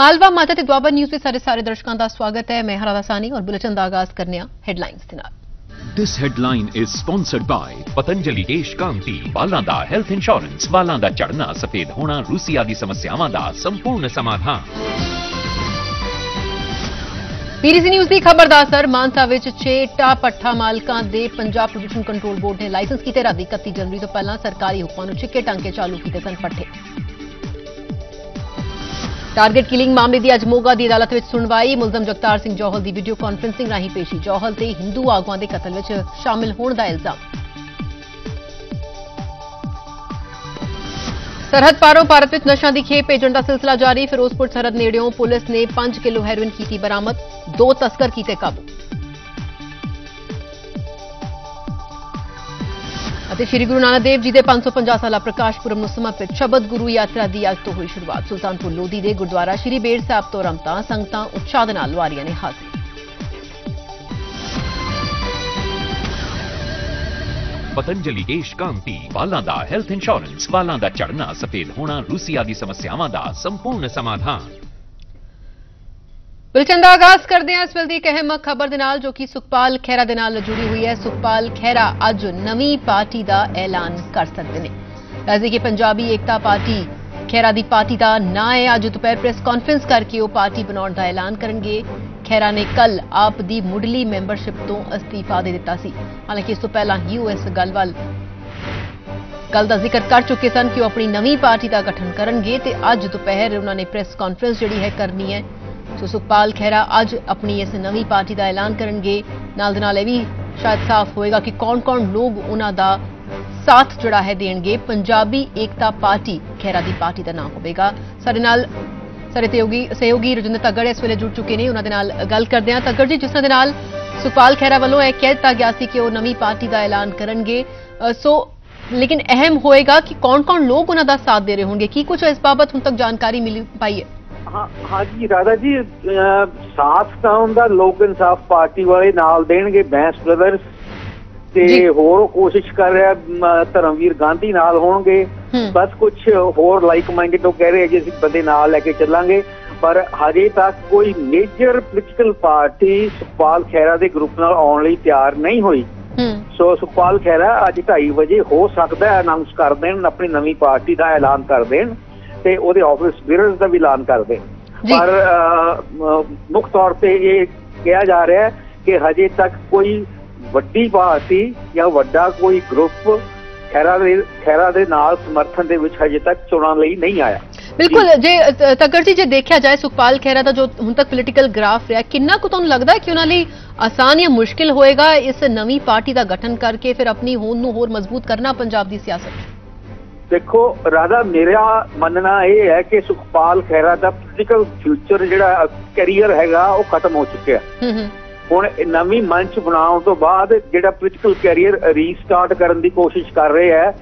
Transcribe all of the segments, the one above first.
ਮਾਲਵਾ ਮਾਤਾ ਤੇ ਦੁਆਬਾ ਨਿਊਜ਼ ਵਿੱਚ ਸਾਡੇ ਸਾਰੇ ਦਰਸ਼ਕਾਂ ਦਾ ਸਵਾਗਤ ਹੈ। ਮੈਂ ਹਰਾਦਾ ਸਾਨੀ ਔਰ ਬੁਲੇਟਿਨ ਦਾ ਆਗਾਜ਼ ਕਰਨੇ ਆ ਹੈਡਲਾਈਨਸ ਦੇ ਨਾਲ। This headline is sponsored by Patanjali ਕੇਸ਼ ਕਾਂਤੀ ਵਾਲਾਂ ਦਾ ਹੈਲਥ ਇੰਸ਼ੋਰੈਂਸ ਵਾਲਾਂ ਦਾ ਝੜਨਾ ਸਫੇਦ ਹੋਣਾ ਰੂਸੀ ਆਦਿ ਸਮੱਸਿਆਵਾਂ ਦਾ ਸੰਪੂਰਨ ਸਮਾਧਾਨ। ਪੀਰੀਸੀ ਨਿਊਜ਼ ਦੀ ਖਬਰ ਦਾ ਅਸਰ ਮਾਨਸਾ ਵਿੱਚ 6 ਟਾ ਪੱਠਾ ਮਾਲਕਾਂ ਦੇ ਪੰਜਾਬ ਪ੍ਰਦੂਸ਼ਣ ਕੰਟਰੋਲ ਬੋਰਡ ਨੇ ਲਾਇਸੈਂਸ ਕੀਤੇ ਰੱਦੀ 31 ਜਨਵਰੀ ਤੋਂ ਪਹਿਲਾਂ ਸਰਕਾਰੀ ਹੁਕਮਾਂ ਨੂੰ ਛਿੱਕੇ ਟਾਂਕੇ ਚਾਲੂ ਕੀਤੇ ਸਨ ਪੱਠੇ। ਟਾਰਗੇਟ ਕਿਲਿੰਗ ਮਾਮਲੇ ਦੀ ਅੱਜ ਮੋਗਾ ਦੀ ਅਦਾਲਤ ਵਿੱਚ ਸੁਣਵਾਈ। ਮੁਲਜ਼ਮ ਜਗਤਾਰ ਸਿੰਘ ਜੋਹਲ ਦੀ ਵੀਡੀਓ ਕਾਨਫਰੰਸਿੰਗ ਰਾਹੀਂ ਪੇਸ਼ੀ ਜੋਹਲ ਤੇ ਹਿੰਦੂ ਆਗੂਆਂ ਦੇ ਕਤਲ ਵਿੱਚ ਸ਼ਾਮਿਲ ਹੋਣ ਦਾ ਇਲਜ਼ਾਮ। ਸਰਹੱਦ ਪਾਰੋਂ ਭਾਰਤ ਵਿੱਚ ਨਸ਼ਾ ਦੀ ਖੇਪ ਭੇਜਣ ਦਾ ਸਿਲਸਿਲਾ ਜਾਰੀ। ਫਿਰੋਜ਼ਪੁਰ ਸਰਹੱਦ ਨੇੜਿਓਂ ਪੁਲਿਸ ਨੇ 5 ਕਿਲੋ ਹੈਰੋਇਨ ਕੀਤੀ ਬਰਾਮਦ। ਦੋ ਤਸਕਰ ਕੀਤੇ ਕਾਬੂ। ਅਤੇ ਸ੍ਰੀ ਗੁਰੂ ਨਾਨਕ ਦੇਵ ਜੀ ਦੇ 550 ਸਾਲਾ ਪ੍ਰਕਾਸ਼ ਪੁਰਬ ਨੂੰ ਸਮਰਪਿਤ ਸ਼ਬਦ ਗੁਰੂ ਯਾਤਰਾ ਦੀ ਅੱਜ ਤੋਂ ਹੋਈ ਸ਼ੁਰੂਆਤ ਸੁਲਤਾਨਪੁਰ ਲੋਧੀ ਦੇ ਗੁਰਦੁਆਰਾ ਸ੍ਰੀ ਬੇੜ ਸਾਹਿਬ ਤੋਂ ਰਮਤਾ ਸੰਗਤਾਂ ਉਤਸ਼ਾਹ ਦੇ ਨਾਲ ਵਾਰੀਆਂ ਨੇ ਹਾਜ਼ਰੀ। ਪਤੰਜਲੀ ਕੇਸ਼ ਕਾਂਤੀ ਵਾਲਾਂ ਦਾ ਹੈਲਥ ਇੰਸ਼ੋਰੈਂਸ ਵਾਲਾਂ ਦਾ ਝੜਨਾ ਸਫੇਦ ਹੋਣਾ ਰੂਸੀ ਆਦਿ ਸਮੱਸਿਆਵਾਂ ਦਾ ਸੰਪੂਰਨ ਸਮਾਧਾਨ। ਬੁਲੇਟਿਨ ਦਾ ਆਗਾਜ਼ ਕਰਦੇ ਹਾਂ ਇਸ ਵੇਲੇ ਦੀ ਇੱਕ ਅਹਿਮ ਖਬਰ ਦੇ ਨਾਲ ਜੋ ਕਿ ਸੁਖਪਾਲ ਖਹਿਰਾ ਦੇ ਨਾਲ ਜੁੜੀ ਹੋਈ ਹੈ। ਸੁਖਪਾਲ ਖਹਿਰਾ ਅੱਜ ਨਵੀਂ ਪਾਰਟੀ ਦਾ ਐਲਾਨ ਕਰ ਸਕਦੇ ਨੇ। ਦੱਸਦੇ ਕਿ ਪੰਜਾਬੀ ਏਕਤਾ ਪਾਰਟੀ ਖਹਿਰਾ ਦੀ ਪਾਰਟੀ ਦਾ ਨਾਂ ਹੈ। ਅੱਜ ਦੁਪਹਿਰ ਪ੍ਰੈਸ ਕਾਨਫਰੰਸ ਕਰਕੇ ਉਹ ਪਾਰਟੀ ਬਣਾਉਣ ਦਾ ਐਲਾਨ ਕਰਨਗੇ। ਖਹਿਰਾ ਨੇ ਕੱਲ ਆਪ ਦੀ ਮੁੱਢਲੀ ਮੈਂਬਰਸ਼ਿਪ ਤੋਂ ਅਸਤੀਫਾ ਦੇ ਦਿੱਤਾ ਸੀ। ਹਾਲਾਂਕਿ ਇਸ ਤੋਂ ਪਹਿਲਾਂ ਹੀ ਉਹ ਇਸ ਗੱਲ ਵੱਲ ਗੱਲ ਦਾ ਜ਼ਿਕਰ ਕਰ ਚੁੱਕੇ ਸਨ ਕਿ ਉਹ ਆਪਣੀ ਨਵੀਂ ਪਾਰਟੀ ਦਾ ਗਠਨ ਕਰਨਗੇ ਤੇ ਅੱਜ ਦੁਪਹਿਰ ਉਹਨਾਂ ਨੇ ਪ੍ਰੈਸ ਕਾਨਫਰੰਸ ਜਿਹੜੀ ਹੈ ਕਰਨੀ ਹੈ। ਸੋ ਸੁਖਪਾਲ ਖਹਿਰਾ ਅੱਜ ਆਪਣੀ ਇਸ ਨਵੀਂ ਪਾਰਟੀ ਦਾ ਐਲਾਨ ਕਰਨਗੇ। ਨਾਲ ਦੇ ਨਾਲ ਇਹ ਵੀ ਸ਼ਾਇਦ ਸਾਫ਼ ਹੋਏਗਾ ਕਿ ਕੌਣ-ਕੌਣ ਲੋਕ ਉਹਨਾਂ ਦਾ ਸਾਥ ਜਿਹੜਾ ਹੈ ਦੇਣਗੇ। ਪੰਜਾਬੀ ਏਕਤਾ ਪਾਰਟੀ ਖਹਿਰਾ ਦੀ ਪਾਰਟੀ ਦਾ ਨਾਮ ਹੋਵੇਗਾ। ਸਾਡੇ ਨਾਲ ਸਾਡੇ ਸਹਿਯੋਗੀ ਸਹਿਯੋਗੀ ਰਜਿੰਦਰ ਤੱਗੜ ਇਸ ਵੇਲੇ ਜੁੜ ਚੁੱਕੇ ਨੇ। ਉਹਨਾਂ ਦੇ ਨਾਲ ਗੱਲ ਕਰਦੇ ਹਾਂ। ਤੱਗੜ ਜੀ, ਜਿਸ ਤਰ੍ਹਾਂ ਦੇ ਨਾਲ ਸੁਖਪਾਲ ਖਹਿਰਾ ਵੱਲੋਂ ਇਹ ਕਹਿ ਦਿੱਤਾ ਗਿਆ ਸੀ ਕਿ ਉਹ ਨਵੀਂ ਪਾਰਟੀ ਦਾ ਐਲਾਨ ਕਰਨਗੇ। ਸੋ ਲੇਕਿਨ ਅਹਿਮ ਹੋਏਗਾ ਕਿ ਕੌਣ-ਕੌਣ ਲੋਕ ਉਹਨਾਂ ਦਾ ਸਾਥ ਦੇ ਰਹੇ ਹੋਣਗੇ। ਕੀ ਕੁਝ ਇਸ ਬਾਬਤ ਹੁਣ ਤੱਕ ਜਾਣਕਾਰੀ ਮਿਲੀ ਪਾਈ ਹੈ? ਹਾਂ ਹਾਂਜੀ ਰਾਧਾ ਜੀ ਸਾਥ ਤਾਂ ਹੁੰਦਾ ਲੋਕ ਇਨਸਾਫ ਪਾਰਟੀ ਵਾਲੇ ਨਾਲ ਦੇਣਗੇ ਬੈਂਸ ਬ੍ਰਦਰਸ ਜੀ। ਤੇ ਹੋਰ ਕੋਸ਼ਿਸ਼ ਕਰ ਰਿਹਾ ਧਰਮਵੀਰ ਗਾਂਧੀ ਨਾਲ ਹੋਣਗੇ। ਬਸ ਕੁਝ ਹੋਰ ਲਾਈਕ ਮਾਈਂਡਡ ਉਹ ਕਹਿ ਰਹੇ ਜੀ ਅਸੀਂ ਬੰਦੇ ਨਾਲ ਲੈ ਕੇ ਚੱਲਾਂਗੇ। ਪਰ ਹਜੇ ਤੱਕ ਕੋਈ major political party Sukhpal Khaira ਦੇ ਗਰੁੱਪ ਨਾਲ ਆਉਣ ਲਈ ਤਿਆਰ ਨਹੀਂ ਹੋਈ। ਸੋ ਸੁਖਪਾਲ ਖਹਿਰਾ ਅੱਜ 2:30 ਵਜੇ ਹੋ ਸਕਦਾ ਹੈ ਅਨਾਉਂਸ ਕਰ ਦੇਣ ਆਪਣੀ ਨਵੀਂ ਪਾਰਟੀ ਦਾ ਐਲਾਨ ਕਰ ਦੇਣ। ਤੇ ਉਹਦੇ ਆਫਿਸ ਬੀਅਰਰਸ ਦਾ ਵੀ ਐਲਾਨ ਕਰ ਦੇਣ ਜੀ। ਪਰ ਮੁੱਖ ਤੌਰ ਤੇ ਇਹ ਕਿਹਾ ਜਾ ਰਿਹਾ ਹੈ ਕਿ ਹਜੇ ਤੱਕ ਕੋਈ ਵੱਡੀ ਪਾਰਟੀ ਜਾਂ ਵੱਡਾ ਕੋਈ ਗਰੁੱਪ ਖਹਿਰਾ ਦੇ ਖਹਿਰਾ ਦੇ ਨਾਲ ਸਮਰਥਨ ਦੇ ਵਿੱਚ ਹਜੇ ਤੱਕ ਚੋਣਾਂ ਲਈ ਨਹੀਂ ਆਇਆ ਬਿਲਕੁਲ ਜੇ ਤੱਗੜ ਜੀ ਜੇ ਦੇਖਿਆ ਜਾਏ ਸੁਖਪਾਲ ਖਹਿਰਾ ਦਾ ਜੋ ਹੁਣ ਤੱਕ ਪੋਲੀਟੀਕਲ ਗ੍ਰਾਫ ਰਿਹਾ ਕਿੰਨਾ ਕੁ ਤੁਹਾਨੂੰ ਲੱਗਦਾ ਹੈ ਕਿ ਉਹਨਾਂ ਲਈ ਆਸਾਨ ਜਾਂ ਮੁਸ਼ਕਿਲ ਹੋਏਗਾ ਇਸ ਨਵੀਂ ਪਾਰਟੀ ਦਾ ਗਠਨ ਕਰਕੇ ਫਿਰ ਆਪਣੀ ਹੋਂਦ ਨੂੰ ਹੋਰ ਮਜ਼ਬੂਤ ਕਰਨਾ ਪੰਜਾਬ ਦੀ ਸਿਆਸਤ? ਦੇਖੋ ਰਾਧਾ ਮੇਰਾ ਮੰਨਣਾ ਇਹ ਹੈ ਕਿ ਸੁਖਪਾਲ ਖਹਿਰਾ ਦਾ ਪੋਲੀਟੀਕਲ ਫਿਊਚਰ ਜਿਹੜਾ ਕੈਰੀਅਰ ਹੈਗਾ ਉਹ ਖਤਮ ਹੋ ਚੁੱਕਿਆ ਹੁਣ ਨਵੀਂ ਮੰਚ ਬਣਾਉਣ ਤੋਂ ਬਾਅਦ ਜਿਹੜਾ ਪੋਲੀਟੀਕਲ ਕੈਰੀਅਰ ਰੀਸਟਾਰਟ ਕਰਨ ਦੀ ਕੋਸ਼ਿਸ਼ ਕਰ ਰਹੇ ਹੈ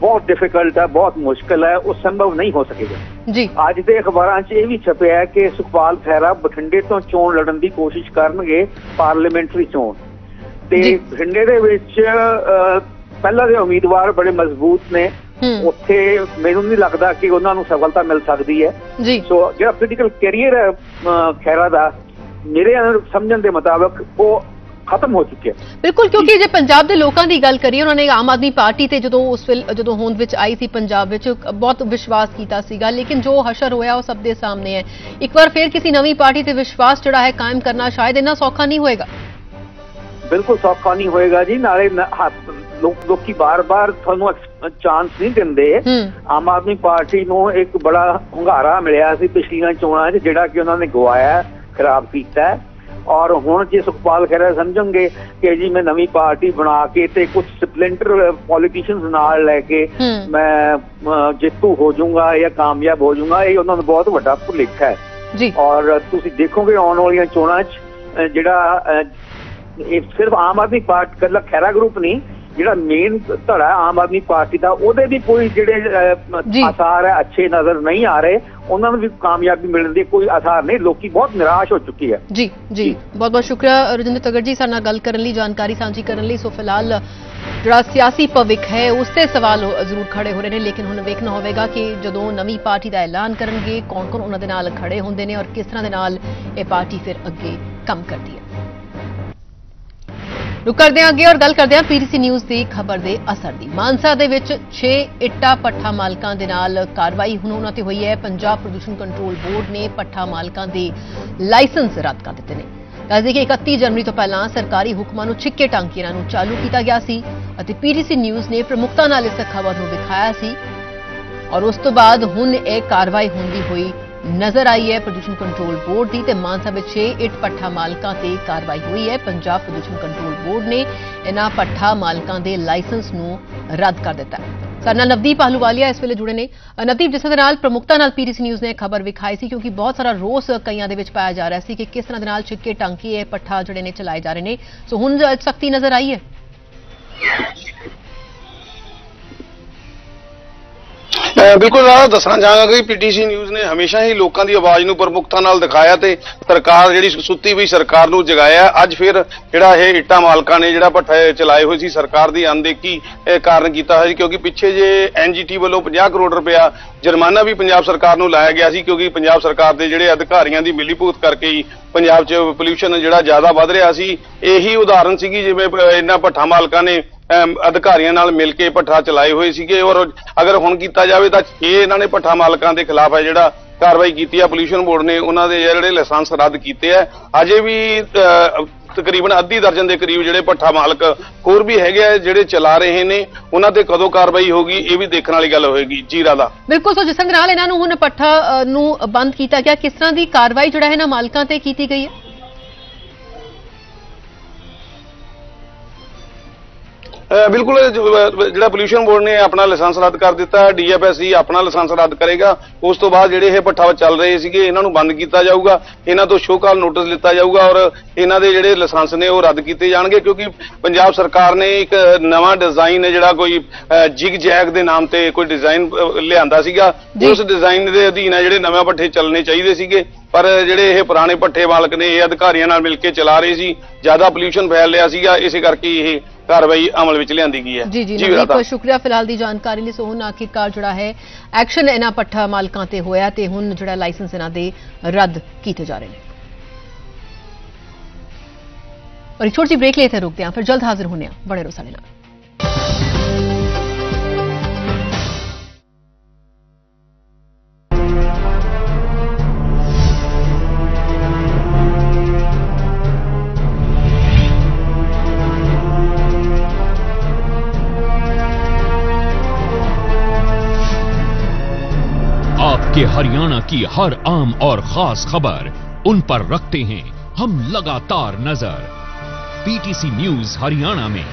ਬਹੁਤ ਡਿਫਿਕਲਟ ਹੈ ਬਹੁਤ ਮੁਸ਼ਕਲ ਹੈ ਉਹ ਸੰਭਵ ਨਹੀਂ ਹੋ ਸਕੇਗਾ। ਜੀ। ਅੱਜ ਦੇ ਅਖਬਾਰਾਂ 'ਚ ਇਹ ਵੀ ਛਪਿਆ ਹੈ ਕਿ ਸੁਖਪਾਲ ਖਹਿਰਾ ਬਠਿੰਡੇ ਤੋਂ ਚੋਣ ਲੜਨ ਦੀ ਕੋਸ਼ਿਸ਼ ਕਰਨਗੇ ਪਾਰਲੀਮੈਂਟਰੀ ਚੋਣ। ਤੇ। ਬਠਿੰਡੇ ਦੇ ਵਿੱਚ ਪਹਿਲਾਂ ਦੇ ਉਮੀਦਵਾਰ ਬੜੇ ਮਜ਼ਬੂਤ ਨੇ। ਉੱਥੇ ਮੈਨੂੰ ਨਹੀਂ ਲੱਗਦਾ ਕਿ ਉਹਨਾਂ ਨੂੰ ਸਫਲਤਾ ਮਿਲ ਸਕਦੀ ਹੈ। ਜੀ। ਸੋ ਜਿਹੜਾ ਪੋਲੀਟੀਕਲ ਕੈਰੀਅਰ ਹੈ ਖਹਿਰਾ ਦਾ ਮੇਰੇ ਸਮਝਣ ਦੇ ਮੁਤਾਬਕ ਉਹ ਖਤਮ ਹੋ ਚੁੱਕਿਆ। ਬਿਲਕੁਲ ਕਿਉਂਕਿ ਜੇ ਪੰਜਾਬ ਦੇ ਲੋਕਾਂ ਦੀ ਗੱਲ ਕਰੀਏ ਉਹਨਾਂ ਨੇ ਆਮ ਆਦਮੀ ਪਾਰਟੀ ਤੇ ਜਦੋਂ ਉਸ ਵੇਲ ਜਦੋਂ ਹੋਂਦ ਵਿੱਚ ਆਈ ਸੀ ਪੰਜਾਬ ਵਿੱਚ ਬਹੁਤ ਵਿਸ਼ਵਾਸ ਕੀਤਾ ਸੀਗਾ। ਲੇਕਿਨ ਜੋ ਹਸ਼ਰ ਹੋਇਆ ਉਹ ਸਭ ਦੇ ਸਾਹਮਣੇ ਹੈ। ਇੱਕ ਵਾਰ ਫਿਰ ਕਿਸੇ ਨਵੀਂ ਪਾਰਟੀ ਤੇ ਵਿਸ਼ਵਾਸ ਜਿਹੜਾ ਹੈ ਕਾਇਮ ਕਰਨਾ ਸ਼ਾਇਦ ਇੰਨਾ ਸੌਖਾ ਨਹੀਂ ਹੋਏਗਾ। ਬਿਲਕੁਲ ਸੌਖਾ ਨਹੀਂ ਹੋਏਗਾ ਜੀ। ਨਾਲੇ ਲੋਕ ਲੋਕੀ ਬਾਰ-ਬਾਰ ਤੁਹਾਨੂੰ ਚਾਂਸ ਨਹੀਂ ਦਿੰਦੇ। ਆਮ ਆਦਮੀ ਪਾਰਟੀ ਨੂੰ ਇੱਕ ਬੜਾ ਹੁੰਗਾਰਾ ਮਿਲਿਆ ਸੀ ਪਿਛਲੀਆਂ ਚੋਣਾਂ 'ਚ ਜਿਹੜਾ ਕਿ ਉਹਨਾਂ ਨੇ ਗਵਾਇਆ ਖਰਾਬ ਕੀਤਾ। ਔਰ ਹੁਣ ਜੇ ਸੁਖਪਾਲ ਖਹਿਰਾ ਸਮਝਣਗੇ ਕਿ ਜੀ ਮੈਂ ਨਵੀਂ ਪਾਰਟੀ ਬਣਾ ਕੇ ਤੇ ਕੁਝ ਸਪਲਿੰਟਰ ਪੋਲੀਟੀਸ਼ੀਅਨਸ ਨਾਲ ਲੈ ਕੇ ਮੈਂ ਜੇਤੂ ਹੋ ਜਾਊਂਗਾ ਜਾਂ ਕਾਮਯਾਬ ਹੋ ਜਾਊਂਗਾ ਇਹ ਉਹਨਾਂ ਨੂੰ ਬਹੁਤ ਵੱਡਾ ਭੁਲੇਖਾ ਹੈ। ਜੀ। ਔਰ ਤੁਸੀਂ ਦੇਖੋਗੇ ਆਉਣ ਵਾਲੀਆਂ ਚੋਣਾਂ 'ਚ ਜਿਹੜਾ ਇਹ ਸਿਰਫ ਆਮ ਆਦਮੀ ਪਾਰਟੀ ਕੱਲਾ ਖੈਰਾ ਗਰੁੱਪ ਨਹੀਂ ਜਿਹੜਾ ਮੇਨ ਧੜਾ ਆਮ ਆਦਮੀ ਪਾਰਟੀ ਦਾ ਉਹਦੇ ਵੀ ਕੋਈ ਜਿਹੜੇ। ਆਸਾਰ ਹੈ ਅੱਛੇ ਨਜ਼ਰ ਨਹੀਂ ਆ ਰਹੇ ਉਹਨਾਂ ਨੂੰ ਵੀ ਕਾਮਯਾਬੀ ਮਿਲਣ ਦੇ ਕੋਈ ਆਸਾਰ ਨਹੀਂ ਲੋਕੀ ਬਹੁਤ ਨਿਰਾਸ਼ ਹੋ ਚੁੱਕੀ ਹੈ। ਜੀ ਜੀ। ਬਹੁਤ ਬਹੁਤ ਸ਼ੁਕਰੀਆ ਰਜਿੰਦਰ ਤਗੜ ਜੀ ਸਾਡੇ ਨਾਲ ਗੱਲ ਕਰਨ ਲਈ ਜਾਣਕਾਰੀ ਸਾਂਝੀ ਕਰਨ ਲਈ। ਸੋ ਫਿਲਹਾਲ ਜਿਹੜਾ ਸਿਆਸੀ ਭਵਿੱਖ ਹੈ ਉਸ ਤੇ ਸਵਾਲ ਜ਼ਰੂਰ ਖੜੇ ਹੋ ਰਹੇ ਨੇ ਲੇਕਿਨ ਹੁਣ ਵੇਖਣਾ ਹੋਵੇਗਾ ਕਿ ਜਦੋਂ ਨਵੀਂ ਪਾਰਟੀ ਦਾ ਐਲਾਨ ਕਰਨਗੇ ਕੌਣ-ਕੌਣ ਉਹਨਾਂ ਦੇ ਨਾਲ ਖੜੇ ਹੁੰਦੇ ਨੇ ਔਰ ਕਿਸ ਤਰ੍ਹਾਂ ਦੇ ਨਾਲ ਇਹ ਪਾਰਟੀ ਫਿਰ ਅੱਗੇ ਕੰਮ ਕਰਦੀ ਹੈ। ਰੁਕ ਕਰਦੇ ਹਾਂ ਅੱਗੇ ਔਰ ਗੱਲ ਕਰਦੇ ਹਾਂ ਪੀਟੀਸੀ ਨਿਊਜ਼ ਦੀ ਖਬਰ ਦੇ ਅਸਰ ਦੀ। ਮਾਨਸਾ ਦੇ ਵਿੱਚ 6 ਇੱਟਾ ਪੱਠਾ ਮਾਲਕਾਂ ਦੇ ਨਾਲ ਕਾਰਵਾਈ ਹੁਣ ਉਹਨਾਂ ਤੇ ਹੋਈ ਹੈ। ਪੰਜਾਬ ਪ੍ਰਦੂਸ਼ਣ ਕੰਟਰੋਲ ਬੋਰਡ ਨੇ ਪੱਠਾ ਮਾਲਕਾਂ ਦੇ ਲਾਇਸੈਂਸ ਰੱਦ ਕਰ ਦਿੱਤੇ ਨੇ। ਦੱਸਦੇ ਕਿ 31 ਜਨਵਰੀ ਤੋਂ ਪਹਿਲਾਂ ਸਰਕਾਰੀ ਹੁਕਮਾਂ ਨੂੰ ਛਿੱਕੇ ਟਾਂਕੀ ਨੂੰ ਚਾਲੂ ਕੀਤਾ ਗਿਆ ਸੀ ਅਤੇ ਪੀਟੀਸੀ ਨਿਊਜ਼ ਨੇ ਪ੍ਰਮੁਖਤਾ ਨਾਲ ਇਸ ਖਬਰ ਨੂੰ ਦਿਖਾਇਆ ਸੀ। ਔਰ ਉਸ ਤੋਂ ਬਾਅਦ ਹੁਣ ਇਹ ਕਾਰਵਾਈ ਹੁੰਦੀ ਹੋਈ ਨਜ਼ਰ ਆਈ ਹੈ ਪ੍ਰਦੂਸ਼ਣ ਕੰਟਰੋਲ ਬੋਰਡ ਦੀ ਤੇ ਮਾਨਸਾ ਵਿੱਚ 6 ਇੱਟ ਪੱਠਾ ਮਾਲਕਾਂ ਤੇ ਕਾਰਵਾਈ ਹੋਈ ਹੈ। ਪੰਜਾਬ ਪ੍ਰਦੂਸ਼ਣ ਕੰਟਰੋਲ ਬੋਰਡ ਨੇ ਇਹਨਾਂ ਪੱਠਾ ਮਾਲਕਾਂ ਦੇ ਲਾਇਸੈਂਸ ਨੂੰ ਰੱਦ ਕਰ ਦਿੱਤਾ ਹੈ। ਸਾਡੇ ਨਾਲ ਨਵਦੀਪ ਆਹਲੂਵਾਲੀਆ ਇਸ ਵੇਲੇ ਜੁੜੇ ਨੇ। ਨਵਦੀਪ, ਜਿਸ ਦੇ ਨਾਲ ਪ੍ਰਮੁਖਤਾ ਨਾਲ ਪੀਟੀਸੀ ਨਿਊਜ਼ ਨੇ ਖਬਰ ਵਿਖਾਈ ਸੀ ਕਿਉਂਕਿ ਬਹੁਤ ਸਾਰਾ ਰੋਸ ਕਈਆਂ ਦੇ ਵਿੱਚ ਪਾਇਆ ਜਾ ਰਿਹਾ ਸੀ ਕਿ ਕਿਸ ਤਰ੍ਹਾਂ ਦੇ ਨਾਲ ਛਿੱਕੇ ਟਾਂਕੀ ਇਹ ਪੱਠਾ ਜਿਹੜੇ ਨੇ ਚਲਾਏ ਜਾ ਰਹੇ ਨੇ। ਸੋ ਹੁਣ ਸਖਤੀ ਨਜ਼ਰ ਆਈ ਹੈ। ਬਿਲਕੁਲ ਰਾਣਾ, ਦੱਸਣਾ ਚਾਹਾਂਗਾ ਕਿ ਪੀਟੀਸੀ ਨਿਊਜ਼ ਨੇ ਹਮੇਸ਼ਾ ਹੀ ਲੋਕਾਂ ਦੀ ਆਵਾਜ਼ ਨੂੰ ਪ੍ਰਮੁਖਤਾ ਨਾਲ ਦਿਖਾਇਆ ਤੇ ਸਰਕਾਰ ਜਿਹੜੀ ਸੁੱਤੀ ਵੀ ਸਰਕਾਰ ਨੂੰ ਜਗਾਇਆ। ਅੱਜ ਫਿਰ ਜਿਹੜਾ ਇਹ ਇੱਟਾਂ ਮਾਲਕਾਂ ਨੇ ਜਿਹੜਾ ਭੱਠੇ ਚਲਾਏ ਹੋਏ ਸੀ, ਸਰਕਾਰ ਦੀ ਅਣਦੇਖੀ ਕਾਰਨ ਕੀਤਾ ਹੋਇਆ ਸੀ, ਕਿਉਂਕਿ ਪਿੱਛੇ ਜੇ ਐਨਜੀਟੀ ਵੱਲੋਂ 50 ਕਰੋੜ ਰੁਪਇਆ ਜੁਰਮਾਨਾ ਵੀ ਪੰਜਾਬ ਸਰਕਾਰ ਨੂੰ ਲਾਇਆ ਗਿਆ ਸੀ, ਕਿਉਂਕਿ ਪੰਜਾਬ ਸਰਕਾਰ ਦੇ ਜਿਹੜੇ ਅਧਿਕਾਰੀਆਂ ਦੀ ਮਿਲੀਭੂਤ ਕਰਕੇ ਹੀ ਪੰਜਾਬ 'ਚ ਪੋਲਿਊਸ਼ਨ ਜਿਹੜਾ ਜ਼ਿਆਦਾ ਵੱਧ ਰਿਹਾ ਸੀ, ਇਹੀ ਉਦਾਹਰਨ ਸੀਗੀ, ਜਿਵੇਂ ਇਹਨਾਂ ਭੱਠਾ ਮਾਲਕਾਂ ਨੇ ਅਧਿਕਾਰੀਆਂ ਨਾਲ ਮਿਲ ਕੇ ਭੱਠਾ ਚਲਾਏ ਹੋਏ ਸੀਗੇ ਔਰ ਅਗਰ ਹੁਣ ਕੀਤਾ ਜਾਵੇ ਤਾਂ ਇਹ ਇਹਨਾਂ ਨੇ ਭੱਠਾ ਮਾਲਕਾਂ ਦੇ ਖਿਲਾਫ ਹੈ ਜਿਹੜਾ ਕਾਰਵਾਈ ਕੀਤੀ ਆ ਪੋਲਿਊਸ਼ਨ ਬੋਰਡ ਨੇ ਉਹਨਾਂ ਦੇ ਜਿਹੜੇ ਲਾਇਸੈਂਸ ਰੱਦ ਕੀਤੇ ਆ ਅਜੇ ਵੀ ਤਕਰੀਬਨ ਅੱਧੀ ਦਰਜਨ ਦੇ ਕਰੀਬ ਜਿਹੜੇ ਭੱਠਾ ਮਾਲਕ ਹੋਰ ਵੀ ਹੈਗੇ ਆ, ਜਿਹੜੇ ਚਲਾ ਰਹੇ ਨੇ, ਉਹਨਾਂ ਤੇ ਕਦੋਂ ਕਾਰਵਾਈ ਹੋਗੀ ਇਹ ਵੀ ਦੇਖਣ ਵਾਲੀ ਗੱਲ ਹੋਏਗੀ। ਜੀ ਰਾਦਾ ਬਿਲਕੁਲ, ਸੋ ਜਿਸ ਨਾਲ ਇਹਨਾਂ ਨੂੰ ਹੁਣ ਪੱਠਾ ਨੂੰ ਬੰਦ ਕੀਤਾ ਗਿਆ, ਕਿਸ ਤਰ੍ਹਾਂ ਦੀ ਕਾਰਵਾਈ ਜਿਹੜਾ ਹੈ ਨਾ ਮਾਲਕਾਂ ਤੇ ਕੀਤੀ ਗਈ ਹੈ? ਬਿਲਕੁਲ ਜਿਹੜਾ ਪੋਲਿਊਸ਼ਨ ਬੋਰਡ ਨੇ ਆਪਣਾ ਲਾਇਸੈਂਸ ਰੱਦ ਕਰ ਦਿੱਤਾ ਡੀਐਫਐਸਸੀ ਆਪਣਾ ਲਾਇਸੈਂਸ ਰੱਦ ਕਰੇਗਾ। ਉਸ ਤੋਂ ਬਾਅਦ ਜਿਹੜੇ ਇਹ ਭੱਠਾ ਚੱਲ ਰਹੇ ਸੀਗੇ ਇਹਨਾਂ ਨੂੰ ਬੰਦ ਕੀਤਾ ਜਾਊਗਾ। ਇਹਨਾਂ ਤੋਂ ਸ਼ੋਕਾਲ ਨੋਟਿਸ ਲਿੱਤਾ ਜਾਊਗਾ ਔਰ ਇਹਨਾਂ ਦੇ ਜਿਹੜੇ ਲਾਇਸੈਂਸ ਨੇ ਉਹ ਰੱਦ ਕੀਤੇ ਜਾਣਗੇ ਕਿਉਂਕਿ ਪੰਜਾਬ ਸਰਕਾਰ ਨੇ ਇੱਕ ਨਵਾਂ ਡਿਜ਼ਾਈਨ ਹੈ ਜਿਹੜਾ ਕੋਈ ਜਿਗ ਜੈਗ ਦੇ ਨਾਮ ਤੇ ਕੋਈ ਡਿਜ਼ਾਈਨ ਲਿਆਂਦਾ ਸੀਗਾ। ਉਸ ਡਿਜ਼ਾਈਨ ਦੇ ਅਧੀਨ ਹੈ ਜਿਹੜੇ ਨਵੇਂ ਭੱਠੇ ਚੱਲਣੇ ਚਾਹੀਦੇ ਸੀਗੇ। ਪਰ ਜਿਹੜੇ ਇਹ ਪੁਰਾਣੇ ਭੱਠੇ ਮਾਲਕ ਨੇ ਇਹ ਅਧਿਕਾਰੀਆਂ ਨਾਲ ਮਿਲ ਕੇ ਚਲਾ ਰਹੇ ਸੀ। ਜ਼ਿਆਦਾ ਪੋਲਿਊਸ਼ਨ ਫੈਲ ਰਿਹਾ ਸੀਗਾ ਇਸੇ ਕਰਕੇ ਇਹ ਕਾਰਵਾਈ ਅਮਲ ਵਿੱਚ ਲਿਆਂਦੀ ਗਈ ਹੈ। ਜੀ ਜੀ। ਨਵਦੀਪ ਸ਼ੁਕਰੀਆ ਫਿਲਹਾਲ ਦੀ ਜਾਣਕਾਰੀ ਲਈ। ਸੋ ਹੁਣ ਆਖਿਰਕਾਰ ਜਿਹੜਾ ਹੈ ਐਕਸ਼ਨ ਇਹਨਾਂ ਪੱਠਾ ਮਾਲਕਾਂ ਤੇ ਹੋਇਆ ਤੇ ਹੁਣ ਜਿਹੜਾ ਲਾਇਸੈਂਸ ਇਹਨਾਂ ਦੇ ਰੱਦ ਕੀਤੇ ਜਾ ਰਹੇ ਨੇ। ਔਰ ਇੱਕ ਛੋਟੀ ਜਿਹੀ ਬ੍ਰੇਕ ਲਈ ਇੱਥੇ ਰੁਕਦੇ ਹਾਂ ਫਿਰ ਜਲਦ ਹਾਜ਼ਰ ਹੁੰਦੇ ਹਾਂ ਬਣੇ ਰਹੋ ਸਾਡੇ ਨਾਲ आपके हरियाणा की हर आम और खास खबर उन पर रखते हैं हम लगातार नजर पीटीसी न्यूज ਹਰਿਆਣਾ में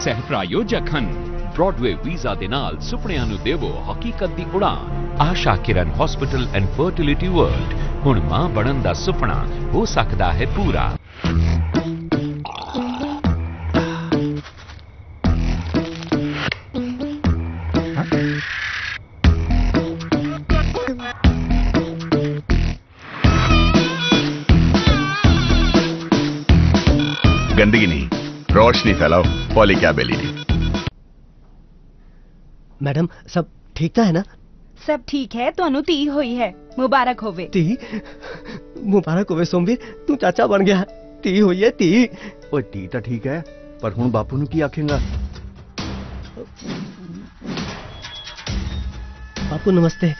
ਸਹਿ ਪ੍ਰਾਯੋਜਕ ਹਨ ਬ੍ਰੌਡਵੇ ਵੀਜ਼ਾ ਦੇ ਨਾਲ ਸੁਪਨਿਆਂ ਨੂੰ ਦੇਵੋ ਹਕੀਕਤ ਦੀ ਉਡਾਨ Asha Kiran hospital and fertility world ਹੁਣ ਮਾਂ ਬਣਨ ਦਾ ਸੁਪਨਾ ਹੋ ਸਕਦਾ ਹੈ ਪੂਰਾ ज़िंदगी नहीं रोशनी फैलाओ पॉली क्या बेली मैडम सब ठीक तो है ना? सब ठीक है तो ती हुई है। मुबारक होवे ती? मुबारक होवे सोमवीर तू चाचा बन गया। ती हुई है ती। ओए ती तो ठीक है पर हूँ बापू नु की आखेगा? बापू नमस्ते।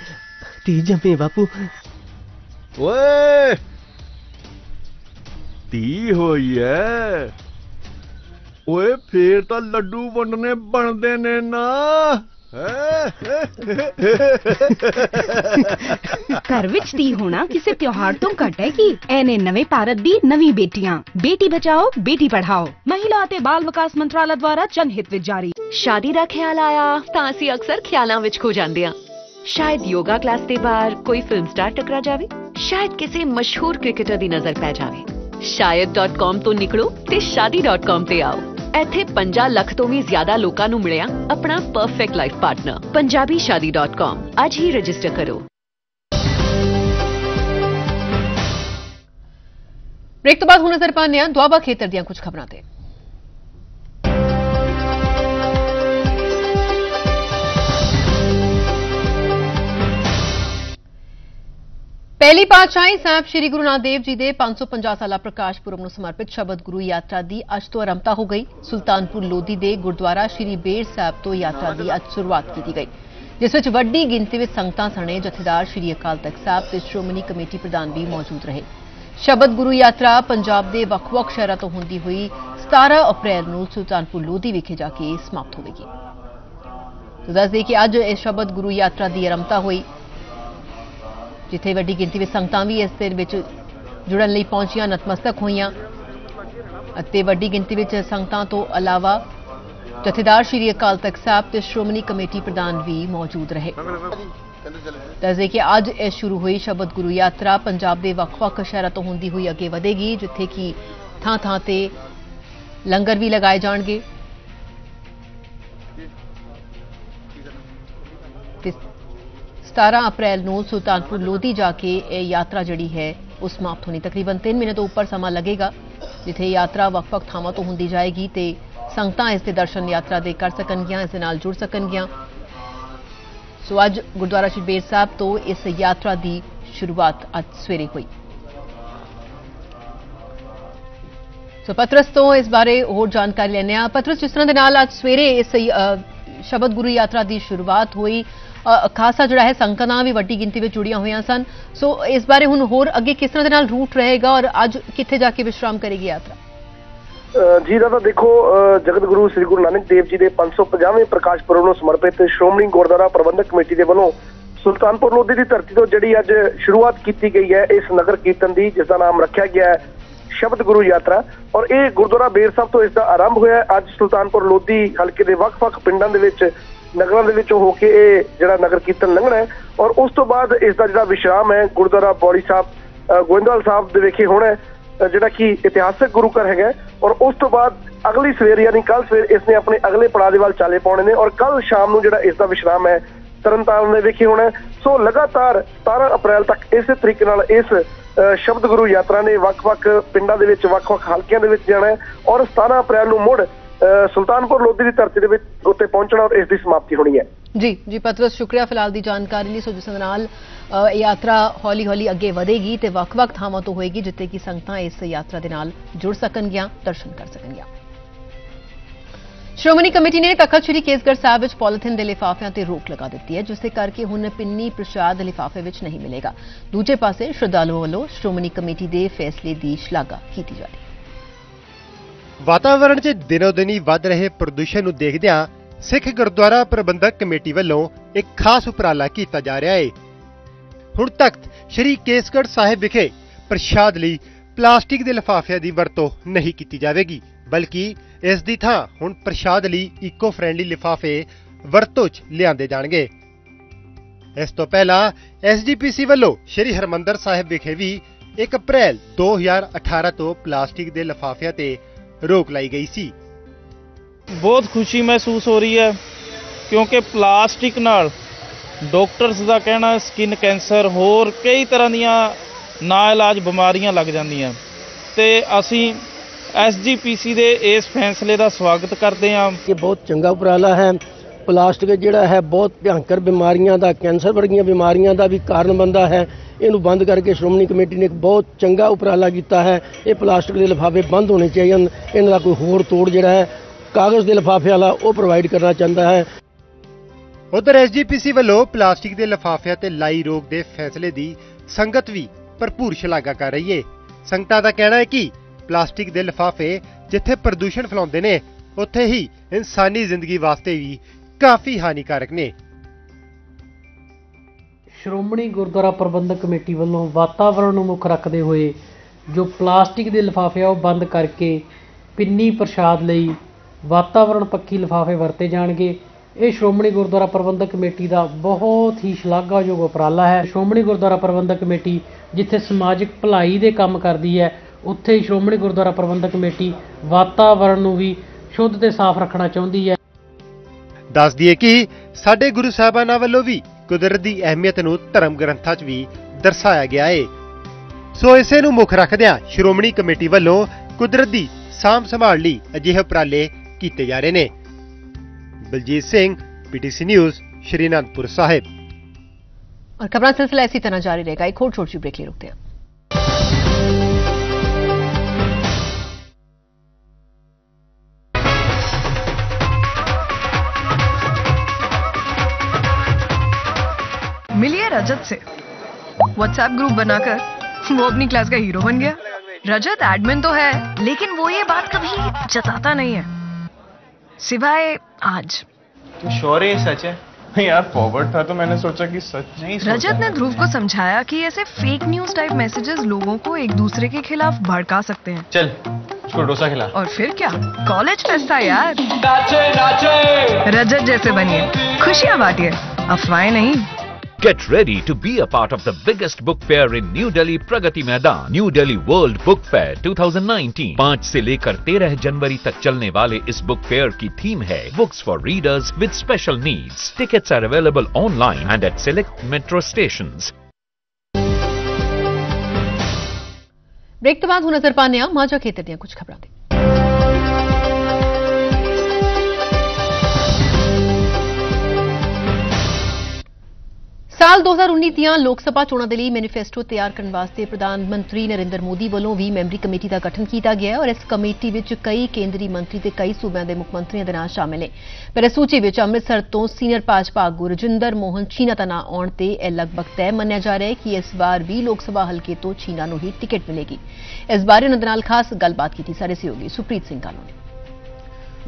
ती जमी बापू। ओए ती हुई है। ਐ ਓਏ ਫੇਰ ਤਾਂ ਲੱਡੂ ਵੰਡਨੇ ਬਣਦੇ ਨੇ ਨਾ। ਘਰ ਵਿੱਚ ਧੀ ਹੋਣਾ ਕਿਸੇ ਤਿਉਹਾਰ ਤੋਂ ਘੱਟ ਹੈ ਕਿ? ਐਨੇ ਨਵੇਂ ਭਾਰਤ ਦੀ ਨਵੀਂ ਬੇਟੀਆਂ। ਬੇਟੀ ਬਚਾਓ ਬੇਟੀ ਪੜ੍ਹਾਓ। ਮਹਿਲਾ ਅਤੇ ਬਾਲ ਵਿਕਾਸ ਮੰਤਰਾਲਾ ਦੁਆਰਾ ਜਨਹਿਤ ਵਿੱਚ ਜਾਰੀ। ਸ਼ਾਦੀ ਦਾ ਖਿਆਲ ਆਇਆ ਤਾਂ ਅਸੀਂ ਅਕਸਰ ਖਿਆਲਾਂ ਵਿੱਚ ਖੋ ਜਾਂਦੇ ਹਾਂ। ਸ਼ਾਇਦ ਯੋਗਾ ਕਲਾਸ ਦੇ ਬਾਹਰ ਕੋਈ ਫਿਲਮ ਸਟਾਰ ਟਕਰਾ ਜਾਵੇ ਸ਼ਾਇਦ ਕਿਸੇ ਮਸ਼ਹੂਰ ਕ੍ਰਿਕਟਰ ਦੀ ਨਜ਼ਰ ਪੈ ਜਾਵੇ। ਸ਼ਾਇਦ.com ਤੋਂ ਨਿਕਲੋ ਤੇ ਸ਼ਾਦੀ.com ਤੇ ਆਓ। ਇੱਥੇ 50 ਲੱਖ ਤੋਂ ਵੀ ਜ਼ਿਆਦਾ ਲੋਕਾਂ ਨੂੰ ਮਿਲਿਆ ਆਪਣਾ ਪਰਫੈਕਟ ਲਾਈਫ ਪਾਰਟਨਰ punjabishadi.com ਅੱਜ ਹੀ ਰਜਿਸਟਰ ਕਰੋ। ਬ੍ਰੇਕ ਤੋਂ ਬਾਅਦ ਹੁਣ ਨਜ਼ਰ ਪਾਉਂਦੇ ਹਾਂ ਦੁਆਬਾ ਖੇਤਰ ਦੀਆਂ ਕੁਝ ਖਬਰਾਂ ਤੇ। ਪਹਿਲੀ ਪਾਤਸ਼ਾਹੀ ਸਾਹਿਬ ਸ੍ਰੀ ਗੁਰੂ ਨਾਨਕ ਦੇਵ ਜੀ ਦੇ 550 ਸਾਲਾ ਪ੍ਰਕਾਸ਼ ਪੁਰਬ ਨੂੰ ਸਮਰਪਿਤ ਸ਼ਬਦ ਗੁਰੂ ਯਾਤਰਾ ਦੀ ਅੱਜ ਤੋਂ ਆਰੰਭਤਾ ਹੋ ਗਈ। ਸੁਲਤਾਨਪੁਰ ਲੋਧੀ ਦੇ ਗੁਰਦੁਆਰਾ ਸ੍ਰੀ ਬੇਰ ਸਾਹਿਬ ਤੋਂ ਯਾਤਰਾ ਦੀ ਅੱਜ ਸ਼ੁਰੂਆਤ ਕੀਤੀ ਗਈ, ਜਿਸ ਵਿੱਚ ਵੱਡੀ ਗਿਣਤੀ ਵਿੱਚ ਸੰਗਤਾਂ ਸਣੇ ਜਥੇਦਾਰ ਸ੍ਰੀ ਅਕਾਲ ਤਖਤ ਸਾਹਿਬ ਤੇ ਸ਼੍ਰੋਮਣੀ ਕਮੇਟੀ ਪ੍ਰਧਾਨ ਵੀ ਮੌਜੂਦ ਰਹੇ। ਸ਼ਬਦ ਗੁਰੂ ਯਾਤਰਾ ਪੰਜਾਬ ਦੇ ਵੱਖ-ਵੱਖ ਸ਼ਹਿਰਾਂ ਤੋਂ ਹੁੰਦੀ ਹੋਈ 17 ਅਪ੍ਰੈਲ ਨੂੰ ਸੁਲਤਾਨਪੁਰ ਲੋਧੀ ਵਿਖੇ ਜਾ ਕੇ ਸਮਾਪਤ ਹੋਵੇਗੀ। ਤਾਂ ਦੱਸ ਦੇਈਏ ਕਿ ਅੱਜ ਇਹ ਸ਼ਬਦ ਗੁਰੂ ਯਾਤਰਾ ਦੀ ਆਰੰਭਤਾ ਹੋਈ। ਜਿੱਥੇ ਵੱਡੀ ਗਿਣਤੀ ਵਿੱਚ ਸੰਗਤਾਂ ਵੀ ਇਸ ਦੇ ਵਿੱਚ ਜੁੜਨ ਲਈ ਪਹੁੰਚੀਆਂ, ਨਤਮਸਤਕ ਹੋਈਆਂ। ਅਤੇ ਵੱਡੀ ਗਿਣਤੀ ਵਿੱਚ ਸੰਗਤਾਂ ਤੋਂ ਇਲਾਵਾ ਜਥੇਦਾਰ ਸ੍ਰੀ ਅਕਾਲ ਤਖਤ ਸਾਹਿਬ ਤੇ ਸ਼੍ਰੋਮਣੀ ਕਮੇਟੀ ਪ੍ਰਧਾਨ ਵੀ ਮੌਜੂਦ ਰਹੇ। ਦੱਸਦੇ ਕਿ ਅੱਜ ਇਹ ਸ਼ੁਰੂ ਹੋਈ ਸ਼ਬਦ ਗੁਰੂ ਯਾਤਰਾ। ਪੰਜਾਬ ਦੇ ਵੱਖ-ਵੱਖ ਸ਼ਹਿਰਾਂ ਤੋਂ ਹੁੰਦੀ ਹੋਈ ਅੱਗੇ ਵਧੇਗੀ, ਜਿੱਥੇ ਕਿ ਥਾਂ-ਥਾਂ ਤੇ ਲੰਗਰ ਵੀ ਲਗਾਏ ਜਾਣਗੇ। 17 ਅਪ੍ਰੈਲ ਨੂੰ ਸੁਲਤਾਨਪੁਰ ਲੋਧੀ ਜਾ ਕੇ ਇਹ ਯਾਤਰਾ ਜਿਹੜੀ ਹੈ, ਉਹ ਸਮਾਪਤ ਹੋਣੀ। ਤਕਰੀਬਨ 3 ਮਹੀਨੇ ਤੋਂ ਉੱਪਰ ਸਮਾਂ ਲੱਗੇਗਾ, ਜਿੱਥੇ ਯਾਤਰਾ ਵੱਖ-ਵੱਖ ਥਾਵਾਂ ਤੋਂ ਹੁੰਦੀ ਜਾਏਗੀ ਤੇ ਸੰਗਤਾਂ ਇਸ ਦੇ ਦਰਸ਼ਨ ਯਾਤਰਾ ਦੇ ਕਰ ਸਕਣਗੀਆਂ, ਇਸ ਦੇ ਨਾਲ ਜੁੜ ਸਕਣਗੀਆਂ। ਸੋ ਅੱਜ ਗੁਰਦੁਆਰਾ ਸ਼੍ਰੀ ਬੇਰ ਸਾਹਿਬ ਤੋਂ ਇਸ ਯਾਤਰਾ ਦੀ ਸ਼ੁਰੂਆਤ ਅੱਜ ਸਵੇਰੇ ਹੋਈ। ਸੋ ਪਤਰਸ ਤੋਂ ਇਸ ਬਾਰੇ ਹੋਰ ਜਾਣਕਾਰੀ ਲੈਣੇ ਆ ਪਤਰਸ, ਜਿਸ ਤਰ੍ਹਾਂ ਦੇ ਨਾਲ ਅੱਜ ਸਵੇਰੇ ਇਸ ਸ਼ਬਦ ਗੁਰੂ ਯਾਤਰਾ ਦੀ ਸ਼ੁਰੂਆਤ ਹੋਈ ਖਾਸਾ ਜਿਹੜਾ ਹੈ ਸੰਗਤਾਂ ਵੀ ਵੱਡੀ ਗਿਣਤੀ ਵਿੱਚ ਜੁੜੀਆਂ ਹੋਈਆਂ ਸਨ। ਸੋ ਇਸ ਬਾਰੇ ਹੁਣ ਹੋਰ ਅੱਗੇ ਕਿਸ ਤਰ੍ਹਾਂ ਦੇ ਨਾਲ ਰੂਟ ਰਹੇਗਾ ਔਰ ਅੱਜ ਕਿੱਥੇ ਜਾ ਕੇ ਵਿਸ਼ਰਾਮ ਕਰੇਗੀ ਯਾਤਰਾ? ਜੀ ਦਾ ਤਾਂ ਦੇਖੋ ਜਗਤ ਗੁਰੂ ਸ੍ਰੀ ਗੁਰੂ ਨਾਨਕ ਦੇਵ ਜੀ ਦੇ 550ਵੇਂ ਪ੍ਰਕਾਸ਼ ਪੁਰਬ ਨੂੰ ਸਮਰਪਿਤ ਸ਼੍ਰੋਮਣੀ ਗੁਰਦੁਆਰਾ ਪ੍ਰਬੰਧਕ ਕਮੇਟੀ ਦੇ ਵੱਲੋਂ ਸੁਲਤਾਨਪੁਰ ਲੋਧੀ ਦੀ ਧਰਤੀ ਤੋਂ ਜਿਹੜੀ ਅੱਜ ਸ਼ੁਰੂਆਤ ਕੀਤੀ ਗਈ ਹੈ, ਇਸ ਨਗਰ ਕੀਰਤਨ ਦੀ, ਜਿਸ ਦਾ ਨਾਮ ਰੱਖਿਆ ਗਿਆ ਹੈ ਸ਼ਬਦ ਗੁਰੂ ਯਾਤਰਾ। ਔਰ ਇਹ ਗੁਰਦੁਆਰਾ ਬੇਰ ਸਾਹਿਬ ਤੋਂ ਇਸ ਦਾ ਆਰੰਭ ਹੋਇਆ ਅੱਜ ਸੁਲਤਾਨਪੁਰ ਲੋਧੀ ਹਲਕੇ ਦੇ ਵੱਖ-ਵੱਖ ਪਿੰਡਾਂ ਦੇ ਵਿੱਚ ਨਗਰਾਂ ਦੇ ਵਿੱਚੋਂ ਹੋ ਕੇ ਇਹ ਜਿਹੜਾ ਨਗਰ ਕੀਰਤਨ ਲੰਘਣਾ ਹੈ ਔਰ ਉਸ ਤੋਂ ਬਾਅਦ ਇਸ ਦਾ ਜਿਹੜਾ ਵਿਸ਼ਰਾਮ ਹੈ ਗੁਰਦੁਆਰਾ ਬੌੜੀ ਸਾਹਿਬ ਗੋਇੰਦਵਾਲ ਸਾਹਿਬ ਦੇ ਵਿਖੇ ਹੋਣਾ ਜਿਹੜਾ ਕਿ ਇਤਿਹਾਸਕ ਗੁਰੂ ਘਰ ਹੈਗਾ ਔਰ ਉਸ ਤੋਂ ਬਾਅਦ ਅਗਲੀ ਸਵੇਰ ਯਾਨੀ ਕੱਲ ਸਵੇਰ ਇਸ ਨੇ ਆਪਣੇ ਅਗਲੇ ਪੜਾਅ ਦੇ ਵੱਲ ਚਾਲੇ ਪਾਉਣੇ ਨੇ ਔਰ ਕੱਲ ਸ਼ਾਮ ਨੂੰ ਜਿਹੜਾ ਇਸ ਦਾ ਵਿਸ਼ਰਾਮ ਹੈ ਤਰਨਤਾਰਨ ਦੇ ਵਿਖੇ ਹੋਣਾ ਸੋ ਲਗਾਤਾਰ 17 ਅਪ੍ਰੈਲ ਤੱਕ ਇਸੇ ਤਰੀਕੇ ਨਾਲ ਇਸ ਸ਼ਬਦ ਗੁਰੂ ਯਾਤਰਾ ਨੇ ਵੱਖ-ਵੱਖ ਪਿੰਡਾਂ ਦੇ ਵਿੱਚ, ਵੱਖ-ਵੱਖ ਹਲਕਿਆਂ ਦੇ ਵਿੱਚ ਜਾਣਾ ਔਰ 17 ਅਪ੍ਰੈਲ ਨੂੰ ਮੁੜ ਸੁਲਤਾਨਪੁਰ ਲੋਧੀ ਦੀ ਧਰਤੀ ਦੇ ਵਿੱਚ ਉੱਤੇ ਪਹੁੰਚਣਾ ਔਰ ਇਸ ਦੀ ਸਮਾਪਤੀ ਹੋਣੀ ਹੈ। ਜੀ ਜੀ ਪਤਰਸ ਸ਼ੁਕਰੀਆ ਫਿਲਹਾਲ ਦੀ ਜਾਣਕਾਰੀ ਲਈ। ਸੋ ਜਿਸ ਨਾਲ ਯਾਤਰਾ ਹੌਲੀ-ਹੌਲੀ ਅੱਗੇ ਵਧੇਗੀ ਤੇ ਵੱਖ-ਵੱਖ ਥਾਵਾਂ ਤੋਂ ਹੋਏਗੀ, ਜਿੱਥੇ ਕਿ ਸੰਗਤਾਂ ਇਸ ਯਾਤਰਾ ਦੇ ਨਾਲ ਜੁੜ ਸਕਣਗੀਆਂ, ਦਰਸ਼ਨ ਕਰ ਸਕਣਗੀਆਂ। ਸ਼੍ਰੋਮਣੀ ਕਮੇਟੀ ਨੇ ਤਖਤ ਸ੍ਰੀ ਕੇਸਗੜ੍ਹ ਸਾਹਿਬ ਵਿੱਚ ਪੋਲੀਥਿਨ ਦੇ ਲਿਫਾਫਿਆਂ ਤੇ ਰੋਕ ਲਗਾ ਦਿੱਤੀ ਹੈ ਜਿਸ ਦੇ ਕਰਕੇ ਹੁਣ ਪਿੰਨੀ ਪ੍ਰਸ਼ਾਦ ਲਿਫਾਫੇ ਵਿੱਚ ਨਹੀਂ ਮਿਲੇਗਾ। ਦੂਜੇ ਪਾਸੇ ਸ਼ਰਧਾਲੂਆਂ ਵੱਲੋਂ ਸ਼੍ਰੋਮਣੀ ਕਮੇਟੀ ਦੇ ਫੈਸਲੇ ਦੀ ਸ਼ਲਾਘਾ ਕੀਤੀ ਜਾ ਰਹੀ ਹੈ। ਵਾਤਾਵਰਣ 'ਚ ਦਿਨੋ-ਦਿਨੀ ਵੱਧ ਰਹੇ ਪ੍ਰਦੂਸ਼ਣ ਨੂੰ ਦੇਖਦਿਆਂ ਸਿੱਖ ਗੁਰਦੁਆਰਾ ਪ੍ਰਬੰਧਕ ਕਮੇਟੀ ਵੱਲੋਂ ਇੱਕ ਖਾਸ ਉਪਰਾਲਾ ਕੀਤਾ ਜਾ ਰਿਹਾ ਹੈ ਹੁਣ ਤੱਕ ਸ਼੍ਰੀ ਕੇਸਗੜ੍ਹ ਸਾਹਿਬ ਵਿਖੇ ਪ੍ਰਸ਼ਾਦ ਲਈ ਪਲਾਸਟਿਕ ਦੇ ਲਿਫਾਫਿਆਂ ਦੀ ਵਰਤੋਂ ਨਹੀਂ ਕੀਤੀ ਜਾਵੇਗੀ, ਬਲਕਿ ਇਸ ਦੀ ਥਾਂ ਹੁਣ ਪ੍ਰਸ਼ਾਦ ਲਈ ਈਕੋ ਫ੍ਰੈਂਡਲੀ ਲਿਫਾਫੇ ਵਰਤੋਂ 'ਚ ਲਿਆਂਦੇ ਜਾਣਗੇ। ਇਸ ਤੋਂ ਪਹਿਲਾਂ ਐਸਜੀਪੀਸੀ ਵੱਲੋਂ ਸ਼੍ਰੀ ਹਰਮੰਦਰ ਸਾਹਿਬ ਵਿਖੇ ਵੀ 1 ਅਪ੍ਰੈਲ 2018 ਤੋਂ ਪਲਾਸਟਿਕ ਦੇ ਲਿਫਾਫਿਆਂ ਤੇ ਰੋਕ ਲਾਈ ਗਈ ਸੀ ਬਹੁਤ ਖੁਸ਼ੀ ਮਹਿਸੂਸ ਹੋ ਰਹੀ ਹੈ ਕਿਉਂਕਿ ਪਲਾਸਟਿਕ ਨਾਲ ਡਾਕਟਰਸ ਦਾ ਕਹਿਣਾ ਸਕਿਨ ਕੈਂਸਰ ਹੋਰ ਕਈ ਤਰ੍ਹਾਂ ਦੀਆਂ ਨਾ ਇਲਾਜ ਬਿਮਾਰੀਆਂ ਲੱਗ ਜਾਂਦੀਆਂ ਤੇ ਅਸੀਂ ਐਸਜੀਪੀਸੀ ਦੇ ਇਸ ਫੈਸਲੇ ਦਾ ਸਵਾਗਤ ਕਰਦੇ ਹਾਂ ਇਹ ਬਹੁਤ ਚੰਗਾ ਉਪਰਾਲਾ ਹੈ ਪਲਾਸਟਿਕ ਜਿਹੜਾ ਹੈ ਬਹੁਤ ਭਿਆਨਕ ਬਿਮਾਰੀਆਂ ਦਾ, ਕੈਂਸਰ ਵਰਗੀਆਂ ਬਿਮਾਰੀਆਂ ਦਾ ਵੀ ਕਾਰਨ ਬਣਦਾ ਹੈ। ਇਹਨੂੰ ਬੰਦ ਕਰਕੇ ਸ਼੍ਰੋਮਣੀ ਕਮੇਟੀ ਨੇ ਇੱਕ ਬਹੁਤ ਚੰਗਾ ਉਪਰਾਲਾ ਕੀਤਾ ਹੈ। ਇਹ ਪਲਾਸਟਿਕ ਦੇ ਲਿਫਾਫੇ ਬੰਦ ਹੋਣੇ ਚਾਹੀਦੇ ਹਨ। ਇਹਨਾਂ ਦਾ ਕੋਈ ਹੋਰ ਤੋੜ ਜਿਹੜਾ ਹੈ, ਕਾਗਜ਼ ਦੇ ਲਿਫਾਫੇ ਵਾਲਾ ਉਹ ਪ੍ਰੋਵਾਈਡ ਕਰਨਾ ਚਾਹੁੰਦਾ ਹੈ। ਉਧਰ ਐਸਜੀਪੀਸੀ ਵੱਲੋਂ ਪਲਾਸਟਿਕ ਦੇ ਲਿਫਾਫਿਆਂ ਤੇ ਲਾਈ ਰੋਕ ਦੇ ਫੈਸਲੇ ਦੀ ਸੰਗਤ ਵੀ ਭਰਪੂਰ ਸ਼ਲਾਘਾ ਕਰ ਰਹੀ ਹੈ ਸੰਗਤਾਂ ਦਾ ਕਹਿਣਾ ਹੈ ਕਿ ਪਲਾਸਟਿਕ ਦੇ ਲਿਫਾਫੇ ਜਿੱਥੇ ਪ੍ਰਦੂਸ਼ਣ ਫੈਲਾਉਂਦੇ ਨੇ, ਉੱਥੇ ਹੀ ਇਨਸਾਨੀ ਜ਼ਿੰਦਗੀ ਵਾਸਤੇ ਵੀ ਕਾਫੀ ਹਾਨੀਕਾਰਕ ਨੇ। ਸ਼੍ਰੋਮਣੀ ਗੁਰਦੁਆਰਾ ਪ੍ਰਬੰਧਕ ਕਮੇਟੀ ਵੱਲੋਂ ਵਾਤਾਵਰਣ ਨੂੰ ਮੁੱਖ ਰੱਖਦੇ ਹੋਏ ਜੋ ਪਲਾਸਟਿਕ ਦੇ ਲਿਫਾਫੇ ਆ ਉਹ ਬੰਦ ਕਰਕੇ ਪਿੰਨੀ ਪ੍ਰਸ਼ਾਦ ਲਈ ਵਾਤਾਵਰਣ ਪੱਖੀ ਲਿਫਾਫੇ ਵਰਤੇ ਜਾਣਗੇ। ਇਹ ਸ਼੍ਰੋਮਣੀ ਗੁਰਦੁਆਰਾ ਪ੍ਰਬੰਧਕ ਕਮੇਟੀ ਦਾ ਬਹੁਤ ਹੀ ਸ਼ਲਾਘਾਯੋਗ ਉਪਰਾਲਾ ਹੈ। ਸ਼੍ਰੋਮਣੀ ਗੁਰਦੁਆਰਾ ਪ੍ਰਬੰਧਕ ਕਮੇਟੀ ਜਿੱਥੇ ਸਮਾਜਿਕ ਭਲਾਈ ਦੇ ਕੰਮ ਕਰਦੀ ਹੈ, ਉੱਥੇ ਹੀ ਸ਼੍ਰੋਮਣੀ ਗੁਰਦੁਆਰਾ ਪ੍ਰਬੰਧਕ ਕਮੇਟੀ ਵਾਤਾਵਰਣ ਨੂੰ ਵੀ ਸ਼ੁੱਧ ਤੇ ਸਾਫ਼ ਰੱਖਣਾ ਚਾਹੁੰਦੀ ਹੈ। ਦੱਸ ਦਈਏ ਕਿ ਸਾਡੇ ਗੁਰੂ ਸਾਹਿਬਾਨਾਂ ਵੱਲੋਂ ਵੀ ਕੁਦਰਤ ਦੀ ਅਹਿਮੀਅਤ ਨੂੰ ਧਰਮ ਗ੍ਰੰਥਾਂ 'ਚ ਵੀ ਦਰਸਾਇਆ ਗਿਆ ਹੈ ਸੋ ਇਸੇ ਨੂੰ ਮੁੱਖ ਰੱਖਦਿਆਂ ਸ਼੍ਰੋਮਣੀ ਕਮੇਟੀ ਵੱਲੋਂ ਕੁਦਰਤ ਦੀ ਸਾਂਭ ਸੰਭਾਲ ਲਈ ਅਜਿਹੇ ਉਪਰਾਲੇ ਕੀਤੇ ਜਾ ਰਹੇ ਨੇ ਬਲਜੀਤ ਸਿੰਘ ਪੀਟੀਸੀ ਨਿਊਜ਼ ਸ਼੍ਰੀ ਅਨੰਦਪੁਰ ਸਾਹਿਬ और खबरां सिलसिला इसी तरह जारी रहेगा एक और छोटी सी ब्रेक ले रुकते हैं मिलिए रजत से। व्हाट्सएप ग्रुप बनाकर वो अपनी क्लास का हीरो बन गया। रजत एडमिन तो है लेकिन वो ये बात कभी जताता नहीं है। सिवाय आज। तू श्योर है सच है? यार फॉरवर्ड था तो मैंने सोचा कि सच नहीं सोचा। रजत ने ध्रुव को समझाया कि ऐसे फेक न्यूज़ टाइप मैसेजेस लोगों को एक दूसरे के खिलाफ भड़का सकते हैं। चल उसको डोसा खिला। और फिर क्या? कॉलेज फेस्ट था यार। रजत जैसे बनिए। खुशियाँ बांटिए। अफवाहें नहीं। Get ready to be a part of the biggest book fair in New Delhi Pragati Maidan, New Delhi World Book Fair 2019. 5 से लेकर 13 जनवरी तक चलने वाले इस बुक फेयर की थीम है books for readers with special needs tickets are available online and at select metro station break તો બાદ હું નજર પાને આ માજા ખેતરની કુછ ખબરાં ਸਾਲ 2019 ਦੀਆਂ ਲੋਕ ਸਭਾ ਚੋਣਾਂ ਦੇ ਲਈ ਮੈਨੀਫੈਸਟੋ ਤਿਆਰ ਕਰਨ ਵਾਸਤੇ ਪ੍ਰਧਾਨ ਮੰਤਰੀ ਨਰਿੰਦਰ ਮੋਦੀ ਵੱਲੋਂ 20 ਮੈਂਬਰੀ ਕਮੇਟੀ ਦਾ ਗਠਨ ਕੀਤਾ ਗਿਆ ਹੈ ਔਰ ਇਸ ਕਮੇਟੀ ਵਿੱਚ ਕਈ ਕੇਂਦਰੀ ਮੰਤਰੀ ਤੇ ਕਈ ਸੂਬਿਆਂ ਦੇ ਮੁੱਖ ਮੰਤਰੀਆਂ ਦੇ ਨਾਂ ਸ਼ਾਮਿਲ ਨੇ। ਪਰ ਇਸ ਸੂਚੀ ਵਿੱਚ ਅੰਮ੍ਰਿਤਸਰ ਤੋਂ ਸੀਨੀਅਰ ਭਾਜਪਾ ਆਗੂ ਰਜਿੰਦਰ ਮੋਹਨ ਚੀਨਾ ਦਾ ਨਾਂ ਆਉਣ ਤੇ ਇਹ ਲਗਭਗ ਤੈਅ ਮੰਨਿਆ ਜਾ ਰਿਹਾ ਹੈ ਕਿ ਇਸ ਵਾਰ ਵੀ ਲੋਕ ਸਭਾ ਹਲਕੇ ਤੋਂ ਛੀਨਾ ਨੂੰ ਹੀ ਟਿਕਟ ਮਿਲੇਗੀ। ਇਸ ਬਾਰੇ ਉਹਨਾਂ ਦੇ ਨਾਲ ਖਾਸ ਗੱਲਬਾਤ ਕੀਤੀ ਸਾਡੇ ਸਹਿਯੋਗੀ ਸੁਪ੍ਰੀਤ ਸਿੰਘ ਕਾਲੂ ਨੇ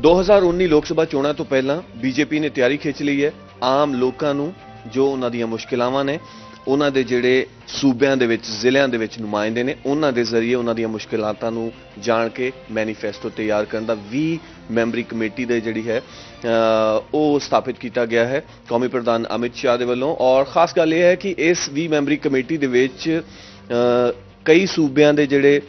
2019 ਲੋਕ ਸਭਾ ਚੋਣਾਂ ਤੋਂ ਪਹਿਲਾਂ ਬੀਜੇਪੀ ਨੇ ਤਿਆਰੀ ਖਿੱਚ ਲਈ ਹੈ। ਆਮ ਲੋਕਾਂ ਨੂੰ ਜੋ ਉਹਨਾਂ ਦੀਆਂ ਮੁਸ਼ਕਿਲਾਵਾਂ ਨੇ, ਉਹਨਾਂ ਦੇ ਜਿਹੜੇ ਸੂਬਿਆਂ ਦੇ ਵਿੱਚ, ਜ਼ਿਲ੍ਹਿਆਂ ਦੇ ਵਿੱਚ ਨੁਮਾਇੰਦੇ ਨੇ, ਉਹਨਾਂ ਦੇ ਜ਼ਰੀਏ ਉਹਨਾਂ ਦੀਆਂ ਮੁਸ਼ਕਿਲਾਤਾਂ ਨੂੰ ਜਾਣ ਕੇ ਮੈਨੀਫੈਸਟੋ ਤਿਆਰ ਕਰਨ ਦਾ 20 ਮੈਂਬਰੀ ਕਮੇਟੀ ਦੇ ਜਿਹੜੀ ਹੈ ਉਹ ਸਥਾਪਿਤ ਕੀਤਾ ਗਿਆ ਹੈ, ਕੌਮੀ ਪ੍ਰਧਾਨ ਅਮਿਤ ਸ਼ਾਹ ਦੇ ਵੱਲੋਂ। ਔਰ ਖਾਸ ਗੱਲ ਇਹ ਹੈ ਕਿ ਇਸ 20 ਮੈਂਬਰੀ ਕਮੇਟੀ ਦੇ ਵਿੱਚ ਕਈ ਸੂਬਿਆਂ ਦੇ ਜਿਹੜੇ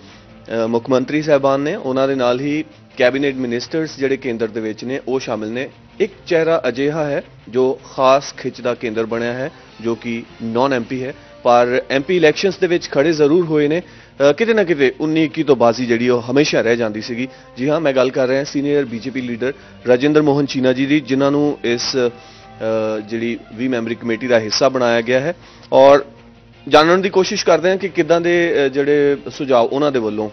ਮੁੱਖ ਮੰਤਰੀ ਸਾਹਿਬਾਨ ਨੇ, ਉਹਨਾਂ ਦੇ ਨਾਲ ਹੀ ਕੈਬਨਿਟ ਮਿਨਿਸਟਰਸ ਜਿਹੜੇ ਕੇਂਦਰ ਦੇ ਵਿੱਚ ਨੇ, ਉਹ ਸ਼ਾਮਿਲ ਨੇ। ਇੱਕ ਚਿਹਰਾ ਅਜਿਹਾ ਹੈ ਜੋ ਖਾਸ ਖਿੱਚ ਦਾ ਕੇਂਦਰ ਬਣਿਆ ਹੈ, ਜੋ ਕਿ ਨਾਨ ਐਮਪੀ ਹੈ। ਪਰ ਐਮਪੀ ਇਲੈਕਸ਼ਨਸ ਦੇ ਵਿੱਚ ਖੜੇ ਜ਼ਰੂਰ ਹੋਏ ਨੇ। ਕਿਤੇ ਨਾ ਕਿਤੇ 19 21 ਤੋਂ ਬਾਜ਼ੀ ਜਿਹੜੀ ਉਹ ਹਮੇਸ਼ਾ ਰਹਿ ਜਾਂਦੀ ਸੀਗੀ। ਜੀ ਹਾਂ, ਮੈਂ ਗੱਲ ਕਰ ਰਿਹਾ senior BJP leader Rajinder Mohan China ji ਦੀ, ਜਿਨ੍ਹਾਂ ਨੂੰ ਇਸ ਜਿਹੜੀ 20 ਮੈਂਬਰੀ ਕਮੇਟੀ ਦਾ ਹਿੱਸਾ ਬਣਾਇਆ ਗਿਆ ਹੈ। ਔਰ ਜਾਣਨ ਦੀ ਕੋਸ਼ਿਸ਼ ਕਰਦੇ ਹਾਂ ਕਿ ਕਿੱਦਾਂ ਦੇ ਜਿਹੜੇ ਸੁਝਾਅ ਉਹਨਾਂ ਦੇ ਵੱਲੋਂ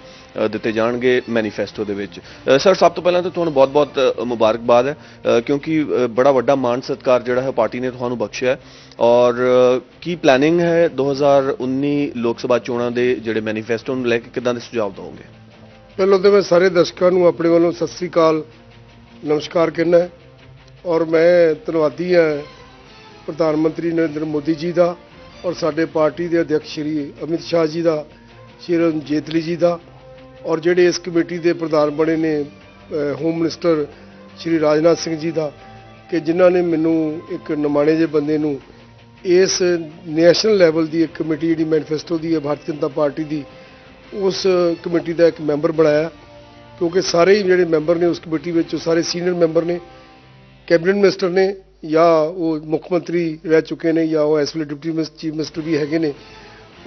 ਦਿੱਤੇ ਜਾਣਗੇ ਮੈਨੀਫੈਸਟੋ ਦੇ ਵਿੱਚ। ਸਰ, ਸਭ ਤੋਂ ਪਹਿਲਾਂ ਤਾਂ ਤੁਹਾਨੂੰ ਬਹੁਤ-ਬਹੁਤ ਮੁਬਾਰਕਬਾਦ ਹੈ ਕਿਉਂਕਿ ਬੜਾ ਵੱਡਾ ਮਾਣ ਸਤਿਕਾਰ ਜਿਹੜਾ ਹੈ ਪਾਰਟੀ ਨੇ ਤੁਹਾਨੂੰ ਬਖਸ਼ਿਆ ਔਰ ਕੀ ਪਲੈਨਿੰਗ ਹੈ 2019 ਲੋਕ ਸਭਾ ਚੋਣਾਂ ਦੇ ਜਿਹੜੇ ਮੈਨੀਫੈਸਟੋ ਨੂੰ ਲੈ ਕੇ ਕਿੱਦਾਂ ਦੇ ਸੁਝਾਅ ਦਿਓਗੇ ਪਹਿਲਾਂ ਤਾਂ ਮੈਂ ਸਾਰੇ ਦਰਸ਼ਕਾਂ ਨੂੰ ਆਪਣੇ ਵੱਲੋਂ ਸਤਿ ਸ੍ਰੀ ਅਕਾਲ, ਨਮਸਕਾਰ ਕਹਿੰਦਾ ਔਰ ਮੈਂ ਧੰਨਵਾਦੀ ਹਾਂ ਪ੍ਰਧਾਨ ਮੰਤਰੀ ਨਰਿੰਦਰ ਮੋਦੀ ਜੀ ਦਾ ਔਰ ਸਾਡੇ ਪਾਰਟੀ ਦੇ ਅਧਿਕਸ਼ ਸ਼੍ਰੀ ਅਮਿਤ ਸ਼ਾਹ ਜੀ ਦਾ, ਸ਼੍ਰੀ ਅਰੁਣ ਜੇਤਲੀ ਜੀ ਦਾ। ਔਰ ਜਿਹੜੇ ਇਸ ਕਮੇਟੀ ਦੇ ਪ੍ਰਧਾਨ ਬਣੇ ਨੇ ਹੋਮ ਮਿਨਿਸਟਰ ਸ਼੍ਰੀ ਰਾਜਨਾਥ ਸਿੰਘ ਜੀ ਦਾ, ਕਿ ਜਿਨ੍ਹਾਂ ਨੇ ਮੈਨੂੰ ਇੱਕ ਨਮਾਣੇ ਜਿਹੇ ਬੰਦੇ ਨੂੰ ਇਸ ਨੈਸ਼ਨਲ ਲੈਵਲ ਦੀ ਇੱਕ ਕਮੇਟੀ ਜਿਹੜੀ ਮੈਨੀਫੈਸਟੋ ਦੀ ਹੈ, ਭਾਰਤੀ ਜਨਤਾ ਪਾਰਟੀ ਦੀ, ਉਸ ਕਮੇਟੀ ਦਾ ਇੱਕ ਮੈਂਬਰ ਬਣਾਇਆ। ਕਿਉਂਕਿ ਸਾਰੇ ਹੀ ਜਿਹੜੇ ਮੈਂਬਰ ਨੇ ਉਸ ਕਮੇਟੀ ਵਿੱਚ, ਉਹ ਸਾਰੇ ਸੀਨੀਅਰ ਮੈਂਬਰ ਨੇ ਕੈਬਨਿਟ ਮਿਨਿਸਟਰ ਨੇ, ਜਾਂ ਉਹ ਮੁੱਖ ਮੰਤਰੀ ਰਹਿ ਚੁੱਕੇ ਨੇ, ਜਾਂ ਉਹ ਇਸ ਵੇਲੇ ਡਿਪਟੀ ਮਿਨਿਸਟਰ ਚੀਫ ਮਿਨਿਸਟਰ ਵੀ ਹੈਗੇ ਨੇ,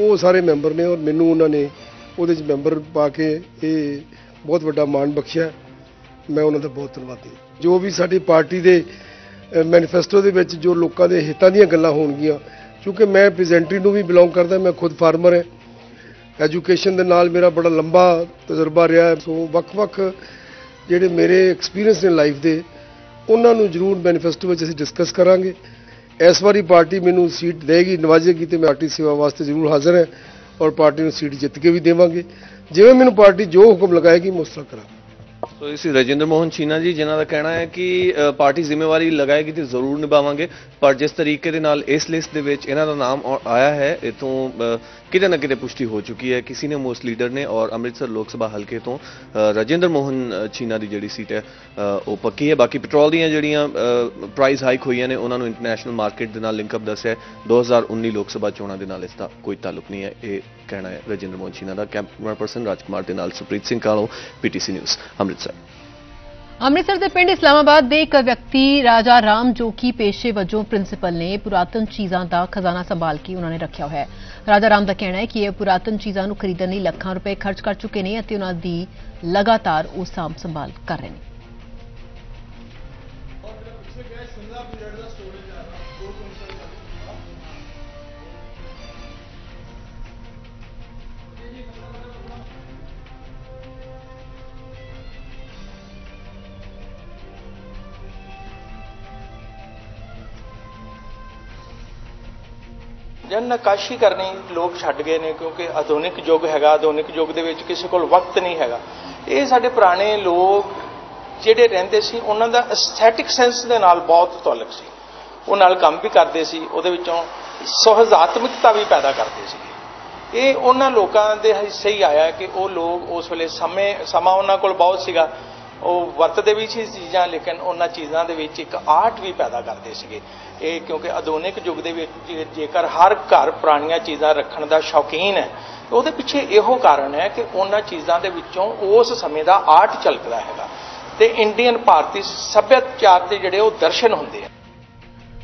ਉਹ ਸਾਰੇ ਮੈਂਬਰ ਨੇ ਔਰ ਮੈਨੂੰ ਉਹਨਾਂ ਨੇ ਉਹਦੇ 'ਚ ਮੈਂਬਰ ਪਾ ਕੇ ਇਹ ਬਹੁਤ ਵੱਡਾ ਮਾਣ ਬਖਸ਼ਿਆ। ਮੈਂ ਉਹਨਾਂ ਦਾ ਬਹੁਤ ਧੰਨਵਾਦੀ ਜੋ ਵੀ ਸਾਡੀ ਪਾਰਟੀ ਦੇ ਮੈਨੀਫੈਸਟੋ ਦੇ ਵਿੱਚ ਜੋ ਲੋਕਾਂ ਦੇ ਹਿੱਤਾਂ ਦੀਆਂ ਗੱਲਾਂ ਹੋਣਗੀਆਂ, ਕਿਉਂਕਿ ਮੈਂ ਪ੍ਰੈਜ਼ੈਂਟਰੀ ਨੂੰ ਵੀ ਬਿਲੋਂਗ ਕਰਦਾ, ਮੈਂ ਖੁਦ ਫਾਰਮਰ ਹਾਂ। ਐਜੂਕੇਸ਼ਨ ਦੇ ਨਾਲ ਮੇਰਾ ਬੜਾ ਲੰਬਾ ਤਜਰਬਾ ਰਿਹਾ ਸੋ ਵੱਖ-ਵੱਖ ਜਿਹੜੇ ਮੇਰੇ ਐਕਸਪੀਰੀਅੰਸ ਨੇ ਲਾਈਫ ਦੇ, ਉਹਨਾਂ ਨੂੰ ਜ਼ਰੂਰ ਮੈਨੀਫੈਸਟੋ ਵਿੱਚ ਅਸੀਂ ਡਿਸਕਸ ਕਰਾਂਗੇ। ਇਸ ਵਾਰੀ ਪਾਰਟੀ ਮੈਨੂੰ ਸੀਟ ਦੇਗੀ, ਨਵਾਜੇਗੀ ਤੇ ਮੈਂ ਪਾਰਟੀ ਸੇਵਾ ਵਾਸਤੇ ਜ਼ਰੂਰ ਹਾਜ਼ਰ ਹਾਂ। ਔਰ ਪਾਰਟੀ ਨੂੰ ਸੀਟ ਜਿੱਤ ਕੇ ਵੀ ਦੇਵਾਂਗੇ। ਜਿਵੇਂ ਮੈਨੂੰ ਪਾਰਟੀ ਜੋ ਹੁਕਮ ਲਗਾਏਗੀ ਮੈਂ ਉਸ ਤਰ੍ਹਾਂ ਕਰਾਂਗਾ। ਸੋ ਇਸ ਰਜਿੰਦਰ ਮੋਹਨ ਚੀਨਾ ਜੀ, ਜਿਨ੍ਹਾਂ ਦਾ ਕਹਿਣਾ ਹੈ ਕਿ ਪਾਰਟੀ ਜ਼ਿੰਮੇਵਾਰੀ ਲਗਾਏਗੀ ਤੇ ਜ਼ਰੂਰ ਨਿਭਾਵਾਂਗੇ। ਪਰ ਜਿਸ ਤਰੀਕੇ ਦੇ ਨਾਲ ਇਸ ਲਿਸਟ ਦੇ ਵਿੱਚ ਇਹਨਾਂ ਦਾ ਨਾਮ ਆਇਆ ਹੈ, ਇਥੋਂ ਕਿਤੇ ਨਾ ਕਿਤੇ ਪੁਸ਼ਟੀ ਹੋ ਚੁੱਕੀ ਹੈ। ਕਿਸੇ ਨੇ ਮੋਸਟ ਲੀਡਰ ਨੇ ਔਰ ਅੰਮ੍ਰਿਤਸਰ ਲੋਕ ਸਭਾ ਹਲਕੇ ਤੋਂ ਰਜਿੰਦਰ ਮੋਹਨ ਅ, ਚੀਨਾ ਦੀ ਜਿਹੜੀ ਸੀਟ ਹੈ ਉਹ ਪੱਕੀ ਹੈ। ਬਾਕੀ ਪੈਟਰੋਲ ਦੀਆਂ ਜਿਹੜੀਆਂ ਪ੍ਰਾਈਸ ਹਾਈਕ ਹੋਈਆਂ ਨੇ ਉਹਨਾਂ ਨੂੰ ਇੰਟਰਨੈਸ਼ਨਲ ਮਾਰਕੀਟ ਦੇ ਨਾਲ ਲਿੰਕ ਅਪ ਦੱਸਿਆ ਹੈ। 2019 ਲੋਕ ਸਭਾ ਚੋਣਾਂ ਦੇ ਨਾਲ ਇਸ ਦਾ ਕੋਈ ਤਾਲੁਕ ਨਹੀਂ ਹੈ। ਇਹ ਕਹਿਣਾ ਹੈ ਰਜਿੰਦਰ ਮੋਹਨ ਚੀਨਾ ਦਾ ਕੈਮਰਾ ਪਰਸਨ ਰਾਜਕੁਮਾਰ ਦੇ ਨਾਲ ਸੁਪ੍ਰੀਤ ਸਿੰਘ ਕਾਲੋ ਪੀਟੀਸੀ ਨਿਊਜ਼ ਅੰਮ੍ਰਿਤਸਰ। ਅੰਮ੍ਰਿਤਸਰ ਦੇ ਪਿੰਡ ਇਸਲਾਮਾਬਾਦ ਦੇ ਇੱਕ ਵਿਅਕਤੀ ਰਾਜਾ ਰਾਮ ਜੋ ਕਿ ਪੇਸ਼ੇ ਵਜੋਂ ਪ੍ਰਿੰਸੀਪਲ ਨੇ ਪੁਰਾਤਨ ਚੀਜ਼ਾਂ ਦਾ ਖਜ਼ਾਨਾ ਸੰਭਾਲ ਕੇ ਉਹਨਾਂ ਨੇ ਰੱਖਿਆ ਹੋਇਆ ਹੈ। ਰਾਜਾ ਰਾਮ ਦਾ ਕਹਿਣਾ ਹੈ ਕਿ ਇਹ ਪੁਰਾਤਨ ਚੀਜ਼ਾਂ ਨੂੰ ਖਰੀਦਣ ਲਈ ਲੱਖਾਂ ਰੁਪਏ ਖਰਚ ਕਰ ਚੁੱਕੇ ਨੇ ਅਤੇ ਉਹਨਾਂ ਦੀ ਲਗਾਤਾਰ ਉਹ ਸਾਂਭ ਸੰਭਾਲ ਕਰ ਰਹੇ ਨੇ। ਜਨ ਨਕਾਸ਼ੀ ਕਰਨੀ ਲੋਕ ਛੱਡ ਗਏ ਨੇ ਕਿਉਂਕਿ ਆਧੁਨਿਕ ਯੁੱਗ ਹੈਗਾ, ਆਧੁਨਿਕ ਯੁੱਗ ਦੇ ਵਿੱਚ ਕਿਸੇ ਕੋਲ ਵਕਤ ਨਹੀਂ ਹੈਗਾ। ਇਹ ਸਾਡੇ ਪੁਰਾਣੇ ਲੋਕ ਜਿਹੜੇ ਰਹਿੰਦੇ ਸੀ, ਉਹਨਾਂ ਦਾ ਐਸਥੈਟਿਕ ਸੈਂਸ ਦੇ ਨਾਲ ਬਹੁਤ ਤਾਲੁਕ ਸੀ। ਉਹ ਨਾਲ ਕੰਮ ਵੀ ਕਰਦੇ ਸੀ, ਉਹਦੇ ਵਿੱਚੋਂ ਸੁਹਜਾਤਮਿਕਤਾ ਵੀ ਪੈਦਾ ਕਰਦੇ ਸੀ। ਇਹ ਉਹਨਾਂ ਲੋਕਾਂ ਦੇ ਹਿੱਸੇ ਹੀ ਆਇਆ ਕਿ ਉਹ ਲੋਕ ਉਸ ਵੇਲੇ ਸਮੇਂ, ਸਮਾਂ ਉਹਨਾਂ ਕੋਲ ਬਹੁਤ ਸੀਗਾ। ਉਹ ਵਰਤਦੇ ਵੀ ਸੀ ਚੀਜ਼ਾਂ, ਲੇਕਿਨ ਉਹਨਾਂ ਚੀਜ਼ਾਂ ਦੇ ਵਿੱਚ ਇੱਕ ਆਰਟ ਵੀ ਪੈਦਾ ਕਰਦੇ ਸੀਗੇ। ਇਹ ਕਿਉਂਕਿ ਆਧੁਨਿਕ ਯੁੱਗ ਦੇ ਵਿੱਚ ਜੇਕਰ ਹਰ ਘਰ ਪੁਰਾਣੀਆਂ ਚੀਜ਼ਾਂ ਰੱਖਣ ਦਾ ਸ਼ੌਕੀਨ ਹੈ ਉਹਦੇ ਪਿੱਛੇ ਇਹੋ ਕਾਰਨ ਹੈ ਕਿ ਉਹਨਾਂ ਚੀਜ਼ਾਂ ਦੇ ਵਿੱਚੋਂ ਉਸ ਸਮੇਂ ਦਾ ਆਰਟ ਝਲਕਦਾ ਹੈਗਾ। ਤੇ ਇੰਡੀਅਨ ਭਾਰਤੀ ਸੱਭਿਆਚਾਰ ਦੇ ਜਿਹੜੇ ਉਹ ਦਰਸ਼ਨ ਹੁੰਦੇ ਆ।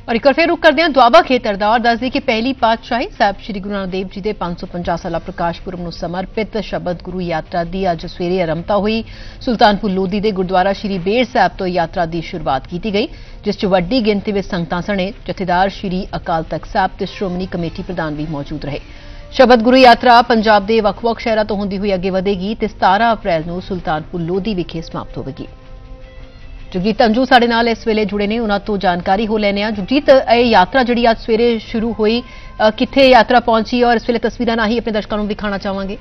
ਔਰ ਇੱਕ ਵਾਰ ਫਿਰ ਰੁਕ ਕਰਦੇ ਹਾਂ। ਦੁਆਬਾ ਖੇਤਰ ਦਾ ਔਰ ਦੱਸਦੇ ਕਿ ਪਹਿਲੀ ਪਾਤਸ਼ਾਹੀ ਸਾਹਿਬ ਸ੍ਰੀ ਗੁਰੂ ਨਾਨਕ ਦੇਵ ਜੀ ਦੇ 550 ਸਾਲਾ ਪ੍ਰਕਾਸ਼ ਪੁਰਬ ਨੂੰ ਸਮਰਪਿਤ ਸ਼ਬਦ ਗੁਰੂ ਯਾਤਰਾ ਦੀ ਅੱਜ ਸਵੇਰੇ ਆਰੰਭਤਾ ਹੋਈ। ਸੁਲਤਾਨਪੁਰ ਲੋਧੀ ਦੇ ਗੁਰਦੁਆਰਾ ਸ੍ਰੀ ਬੇਰ ਸਾਹਿਬ ਤੋਂ ਯਾਤਰਾ ਦੀ ਸ਼ੁਰੂਆਤ ਕੀਤੀ ਗਈ, ਜਿਸ 'ਚ ਵੱਡੀ ਗਿਣਤੀ ਵਿੱਚ ਸੰਗਤਾਂ ਸਣੇ। ਜਥੇਦਾਰ ਸ੍ਰੀ ਅਕਾਲ ਤਖਤ ਸਾਹਿਬ ਤੇ ਸ਼੍ਰੋਮਣੀ ਕਮੇਟੀ ਪ੍ਰਧਾਨ ਵੀ ਮੌਜੂਦ ਰਹੇ। ਸ਼ਬਦ ਗੁਰੂ ਯਾਤਰਾ ਪੰਜਾਬ ਦੇ ਵੱਖ-ਵੱਖ ਸ਼ਹਿਰਾਂ ਤੋਂ ਹੁੰਦੀ ਹੋਈ ਅੱਗੇ ਵਧੇਗੀ ਤੇ 17 ਅਪ੍ਰੈਲ ਨੂੰ ਸੁਲਤਾਨਪੁਰ ਲੋਧੀ ਵਿਖੇ ਸਮਾਪਤ ਹੋਵੇਗੀ। ਜਗਜੀਤ ਅੰਜੂ ਸਾਡੇ ਨਾਲ ਇਸ ਵੇਲੇ ਜੁੜੇ ਨੇ, ਉਹਨਾਂ ਤੋਂ ਜਾਣਕਾਰੀ ਹੋ ਲੈਣੇ ਆ ਜਗਜੀਤ, ਇਹ ਯਾਤਰਾ ਜਿਹੜੀ ਅੱਜ ਸਵੇਰੇ ਸ਼ੁਰੂ ਹੋਈ ਕਿੱਥੇ ਯਾਤਰਾ ਪਹੁੰਚੀ ਔਰ ਇਸ ਵੇਲੇ ਤਸਵੀਰਾਂ ਨਾਲ ਹੀ ਆਪਣੇ ਦਰਸ਼ਕਾਂ ਨੂੰ ਦਿਖਾਉਣਾ ਚਾਹਾਂਗੇ।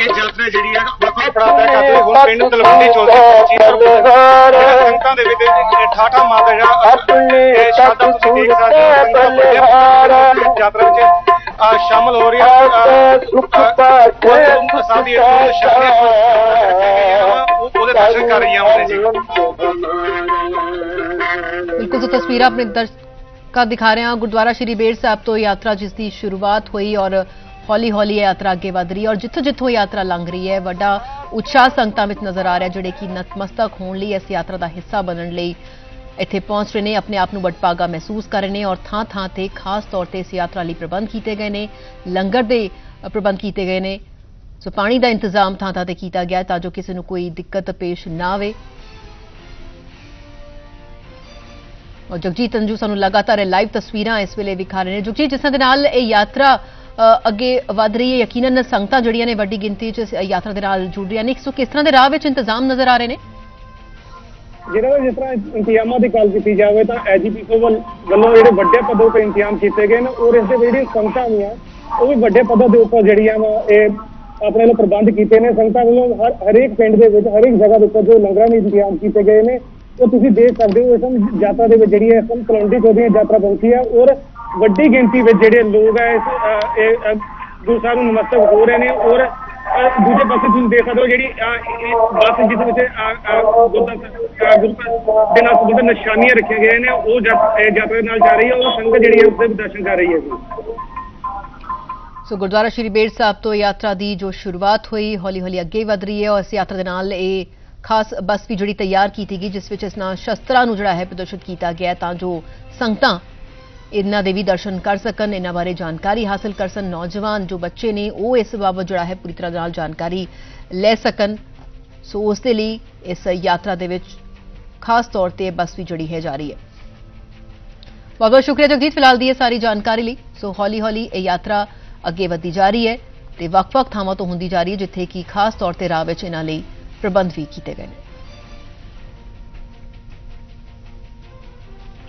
ਇਹ ਯਾਤਰਾ ਜਿਹੜੀ ਹੈ ਵੱਖ-ਵੱਖ ਪ੍ਰਾਂਤਾਂ ਕਰਦੇ ਹੁਣ ਪਿੰਡ ਤਲਵੰਡੀ ਚੌਧਰੀ ਪਹੁੰਚੀ ਸੰਗਤਾਂ ਦੇ ਵਿੱਚ ਇਹ ਠਾਠਾ ਮਾਂ ਦਾ ਜਿਹੜਾ ਸ਼ਰਧਾ ਤੁਸੀਂ ਦੇਖ ਸਕਦੇ ਹੋ ਸੰਗਤਾਂ ਵੱਡੇ ਯਾਤਰਾ ਵਿੱਚ ਸ਼ਾਮਲ ਹੋ ਰਹੀ ਹੈ ਸੁਖ ਪਾਠ ਸਾਡੀ ਉਹਦੇ ਦਰਸ਼ਨ ਕਰ ਰਹੀਆਂ ਉਹਨੇ ਜੀ ਬਿਲਕੁਲ ਜੋ ਤਸਵੀਰਾਂ ਆਪਣੇ ਦਰਸ਼ਕਾਂ ਦਿਖਾ ਰਹੇ ਹਾਂ। ਗੁਰਦੁਆਰਾ ਸ਼੍ਰੀ ਬੇਰ ਸਾਹਿਬ ਤੋਂ ਯਾਤਰਾ ਜਿਸ ਦੀ ਸ਼ੁਰੂਆਤ ਹੋਈ ਔਰ ਹੌਲੀ ਹੌਲੀ ਇਹ ਯਾਤਰਾ ਅੱਗੇ ਵਧ ਰਹੀ ਹੈ ਔਰ ਜਿੱਥੋਂ ਜਿੱਥੋਂ ਯਾਤਰਾ ਲੰਘ ਰਹੀ ਹੈ, ਵੱਡਾ ਉਤਸ਼ਾਹ ਸੰਗਤਾਂ ਵਿੱਚ ਨਜ਼ਰ ਆ ਰਿਹਾ ਜਿਹੜੇ ਕਿ ਨਤਮਸਤਕ ਹੋਣ ਲਈ ਇਸ ਯਾਤਰਾ ਦਾ ਹਿੱਸਾ ਬਣਨ ਲਈ ਇੱਥੇ ਪਹੁੰਚ ਰਹੇ ਨੇ, ਆਪਣੇ ਆਪ ਨੂੰ ਵਡਭਾਗਾ ਮਹਿਸੂਸ ਕਰ ਰਹੇ ਨੇ ਔਰ ਥਾਂ ਥਾਂ ਤੇ ਖਾਸ ਤੌਰ ਤੇ ਇਸ ਯਾਤਰਾ ਲਈ ਪ੍ਰਬੰਧ ਕੀਤੇ ਗਏ ਨੇ, ਲੰਗਰ ਦੇ ਪ੍ਰਬੰਧ ਕੀਤੇ ਗਏ ਨੇ। ਸੋ ਪਾਣੀ ਦਾ ਇੰਤਜ਼ਾਮ ਥਾਂ ਥਾਂ ਤੇ ਕੀਤਾ ਗਿਆ ਤਾਂ ਜੋ ਕਿਸੇ ਨੂੰ ਕੋਈ ਦਿੱਕਤ ਪੇਸ਼ ਨਾ ਆਵੇ। ਔਰ ਜਗਜੀਤ ਅੰਜੂ ਸਾਨੂੰ ਲਗਾਤਾਰ ਇਹ ਲਾਈਵ ਤਸਵੀਰਾਂ ਇਸ ਵੇਲੇ ਵਿਖਾ ਰਹੇ ਨੇ। ਜਗਜੀਤ, ਜਿਸ ਦੇ ਨਾਲ ਇਹ ਯਾਤਰਾ ਅੱਗੇ ਵਧ ਰਹੀ ਹੈ। ਯਕੀਨਨ ਸੰਗਤਾਂ ਜਿਹੜੀਆਂ ਨੇ ਵੱਡੀ ਗਿਣਤੀ 'ਚ ਯਾਤਰਾ ਦੇ ਨਾਲ ਜੁੜ ਰਹੀਆਂ ਨੇ। ਸੋ ਕਿਸ ਤਰ੍ਹਾਂ ਦੇ ਰਾਹ ਵਿੱਚ ਇੰਤਜ਼ਾਮ ਨਜ਼ਰ ਆ ਰਹੇ ਨੇ? ਜਿਹੜਾ ਜਿਸ ਤਰ੍ਹਾਂ ਇੰਤਜ਼ਾਮਾਂ ਦੀ ਗੱਲ ਕੀਤੀ ਜਾਵੇ ਤਾਂ ਐਜੀਪੀਸੋ ਵੱਲੋਂ ਜਿਹੜੇ ਵੱਡੇ ਪੱਧਰ ਤੇ ਇੰਤਜ਼ਾਮ ਕੀਤੇ ਗਏ ਨੇ, ਔਰ ਇਸ ਦੇ ਜਿਹੜੀਆਂ ਸੰਗਤਾਂ ਵੀ ਆ, ਉਹ ਵੀ ਵੱਡੇ ਪੱਧਰ ਦੇ ਉੱਪਰ ਜਿਹੜੀਆਂ ਵਾ, ਇਹ ਆਪਣੇ ਵੱਲੋਂ ਪ੍ਰਬੰਧ ਕੀਤੇ ਨੇ। ਸੰਗਤਾਂ ਵੱਲੋਂ ਹਰ ਹਰੇਕ ਪਿੰਡ ਦੇ ਵਿੱਚ, ਹਰੇਕ ਜਗ੍ਹਾ ਦੇ ਉੱਪਰ ਜੋ ਲੰਗਰਾਂ ਦੇ ਇੰਤਜ਼ਾਮ ਕੀਤੇ ਗਏ ਨੇ, ਉਹ ਤੁਸੀਂ ਦੇਖ ਸਕਦੇ ਹੋ, ਇਸ ਯਾਤਰਾ ਦੇ ਵਿੱਚ ਜਿਹੜੀ ਹੈ, ਇਸ ਸਮ ਤੋਂ ਚੌਧਰੀ ਯਾਤਰਾ ਪਹੁੰਚੀ ਹੈ ਔਰ ਵੱਡੀ ਗਿਣਤੀ ਵਿੱਚ ਜਿਹੜੇ ਲੋਕ ਹੈ ਇਸ ਅ, ਨੂੰ ਨਮਸਤਕ ਹੋ ਰਹੇ ਨੇ ਔਰ ਦੂਜੇ ਪਾਸੇ ਤੁਸੀਂ ਦੇਖ ਸਕਦੇ ਹੋ ਜਿਹੜੀ ਬੱਸ ਜਿਸ ਵਿੱਚ ਅ, ਦੇ ਨਾਲ ਸੰਬੰਧਿਤ ਨਿਸ਼ਾਨੀਆਂ ਰੱਖੀਆਂ ਗਈਆਂ ਨੇ ਉਹ ਯਾਤਰਾ ਨਾਲ ਜਾ ਰਹੀ ਹੈ ਉਹ ਸੰਗਤ ਜਿਹੜੀ ਹੈ ਉਸਦੇ ਵੀ ਦਰਸ਼ਨ ਕਰ ਰਹੀ ਹੈ ਜੀ। ਸੋ ਗੁਰਦੁਆਰਾ ਸ਼੍ਰੀ ਬੇੜ ਸਾਹਿਬ ਤੋਂ ਯਾਤਰਾ ਦੀ ਜੋ ਸ਼ੁਰੂਆਤ ਹੋਈ ਹੌਲੀ ਹੌਲੀ ਅੱਗੇ ਵਧ ਰਹੀ ਹੈ ਔਰ ਇਸ ਯਾਤਰਾ ਦੇ ਨਾਲ ਇਹ ਖਾਸ ਬੱਸ ਵੀ ਜਿਹੜੀ ਤਿਆਰ ਕੀਤੀ ਗਈ ਜਿਸ ਵਿੱਚ ਇਸ ਨਾਲ ਸ਼ਸਤਰਾਂ ਨੂੰ ਜਿਹੜਾ ਹੈ ਪ੍ਰਦਰਸ਼ਿਤ ਕੀਤਾ ਗਿਆ ਤਾਂ ਜੋ ਸੰਗਤਾਂ ਇਹਨਾਂ ਦੇ ਵੀ ਦਰਸ਼ਨ ਕਰ ਸਕਣ, ਇਹਨਾਂ ਬਾਰੇ ਜਾਣਕਾਰੀ ਹਾਸਲ ਕਰ ਸਕਣ। ਨੌਜਵਾਨ ਜੋ ਬੱਚੇ ਨੇ, ਉਹ ਇਸ ਬਾਬਤ ਜਿਹੜਾ ਹੈ ਪੂਰੀ ਤਰ੍ਹਾਂ ਨਾਲ ਜਾਣਕਾਰੀ ਲੈ ਸਕਣ। ਸੋ ਉਸ ਦੇ ਲਈ ਇਸ ਯਾਤਰਾ ਦੇ ਵਿੱਚ ਖਾਸ ਤੌਰ ਤੇ ਬੱਸ ਵੀ ਜਿਹੜੀ ਹੈ ਜਾ ਰਹੀ ਹੈ। ਬਹੁਤ ਬਹੁਤ ਸ਼ੁਕਰੀਆ ਜਗਜੀਤ ਫਿਲਹਾਲ ਦੀ ਇਹ ਸਾਰੀ ਜਾਣਕਾਰੀ ਲਈ। ਸੋ ਹੌਲੀ ਹੌਲੀ ਇਹ ਯਾਤਰਾ ਅੱਗੇ ਵਧਦੀ ਜਾ ਰਹੀ ਹੈ ਤੇ ਵੱਖ-ਵੱਖ ਥਾਵਾਂ ਤੋਂ ਹੁੰਦੀ ਜਾ ਰਹੀ ਹੈ, ਜਿੱਥੇ ਕਿ ਖਾਸ ਤੌਰ ਤੇ ਰਾਹ ਵਿੱਚ ਇਹਨਾਂ ਲਈ ਪ੍ਰਬੰਧ ਵੀ ਕੀਤੇ ਗਏ ਨੇ।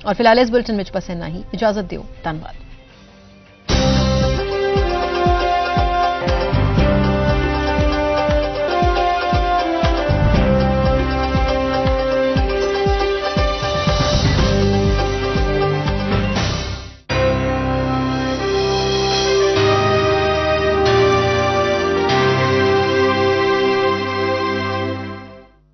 ਔਰ ਫਿਲਹਾਲ ਇਸ ਬੁਲੇਟਿਨ ਵਿੱਚ ਬਸ ਇੰਨਾ ਹੀ ਇਜਾਜ਼ਤ ਦਿਓ ਧੰਨਵਾਦ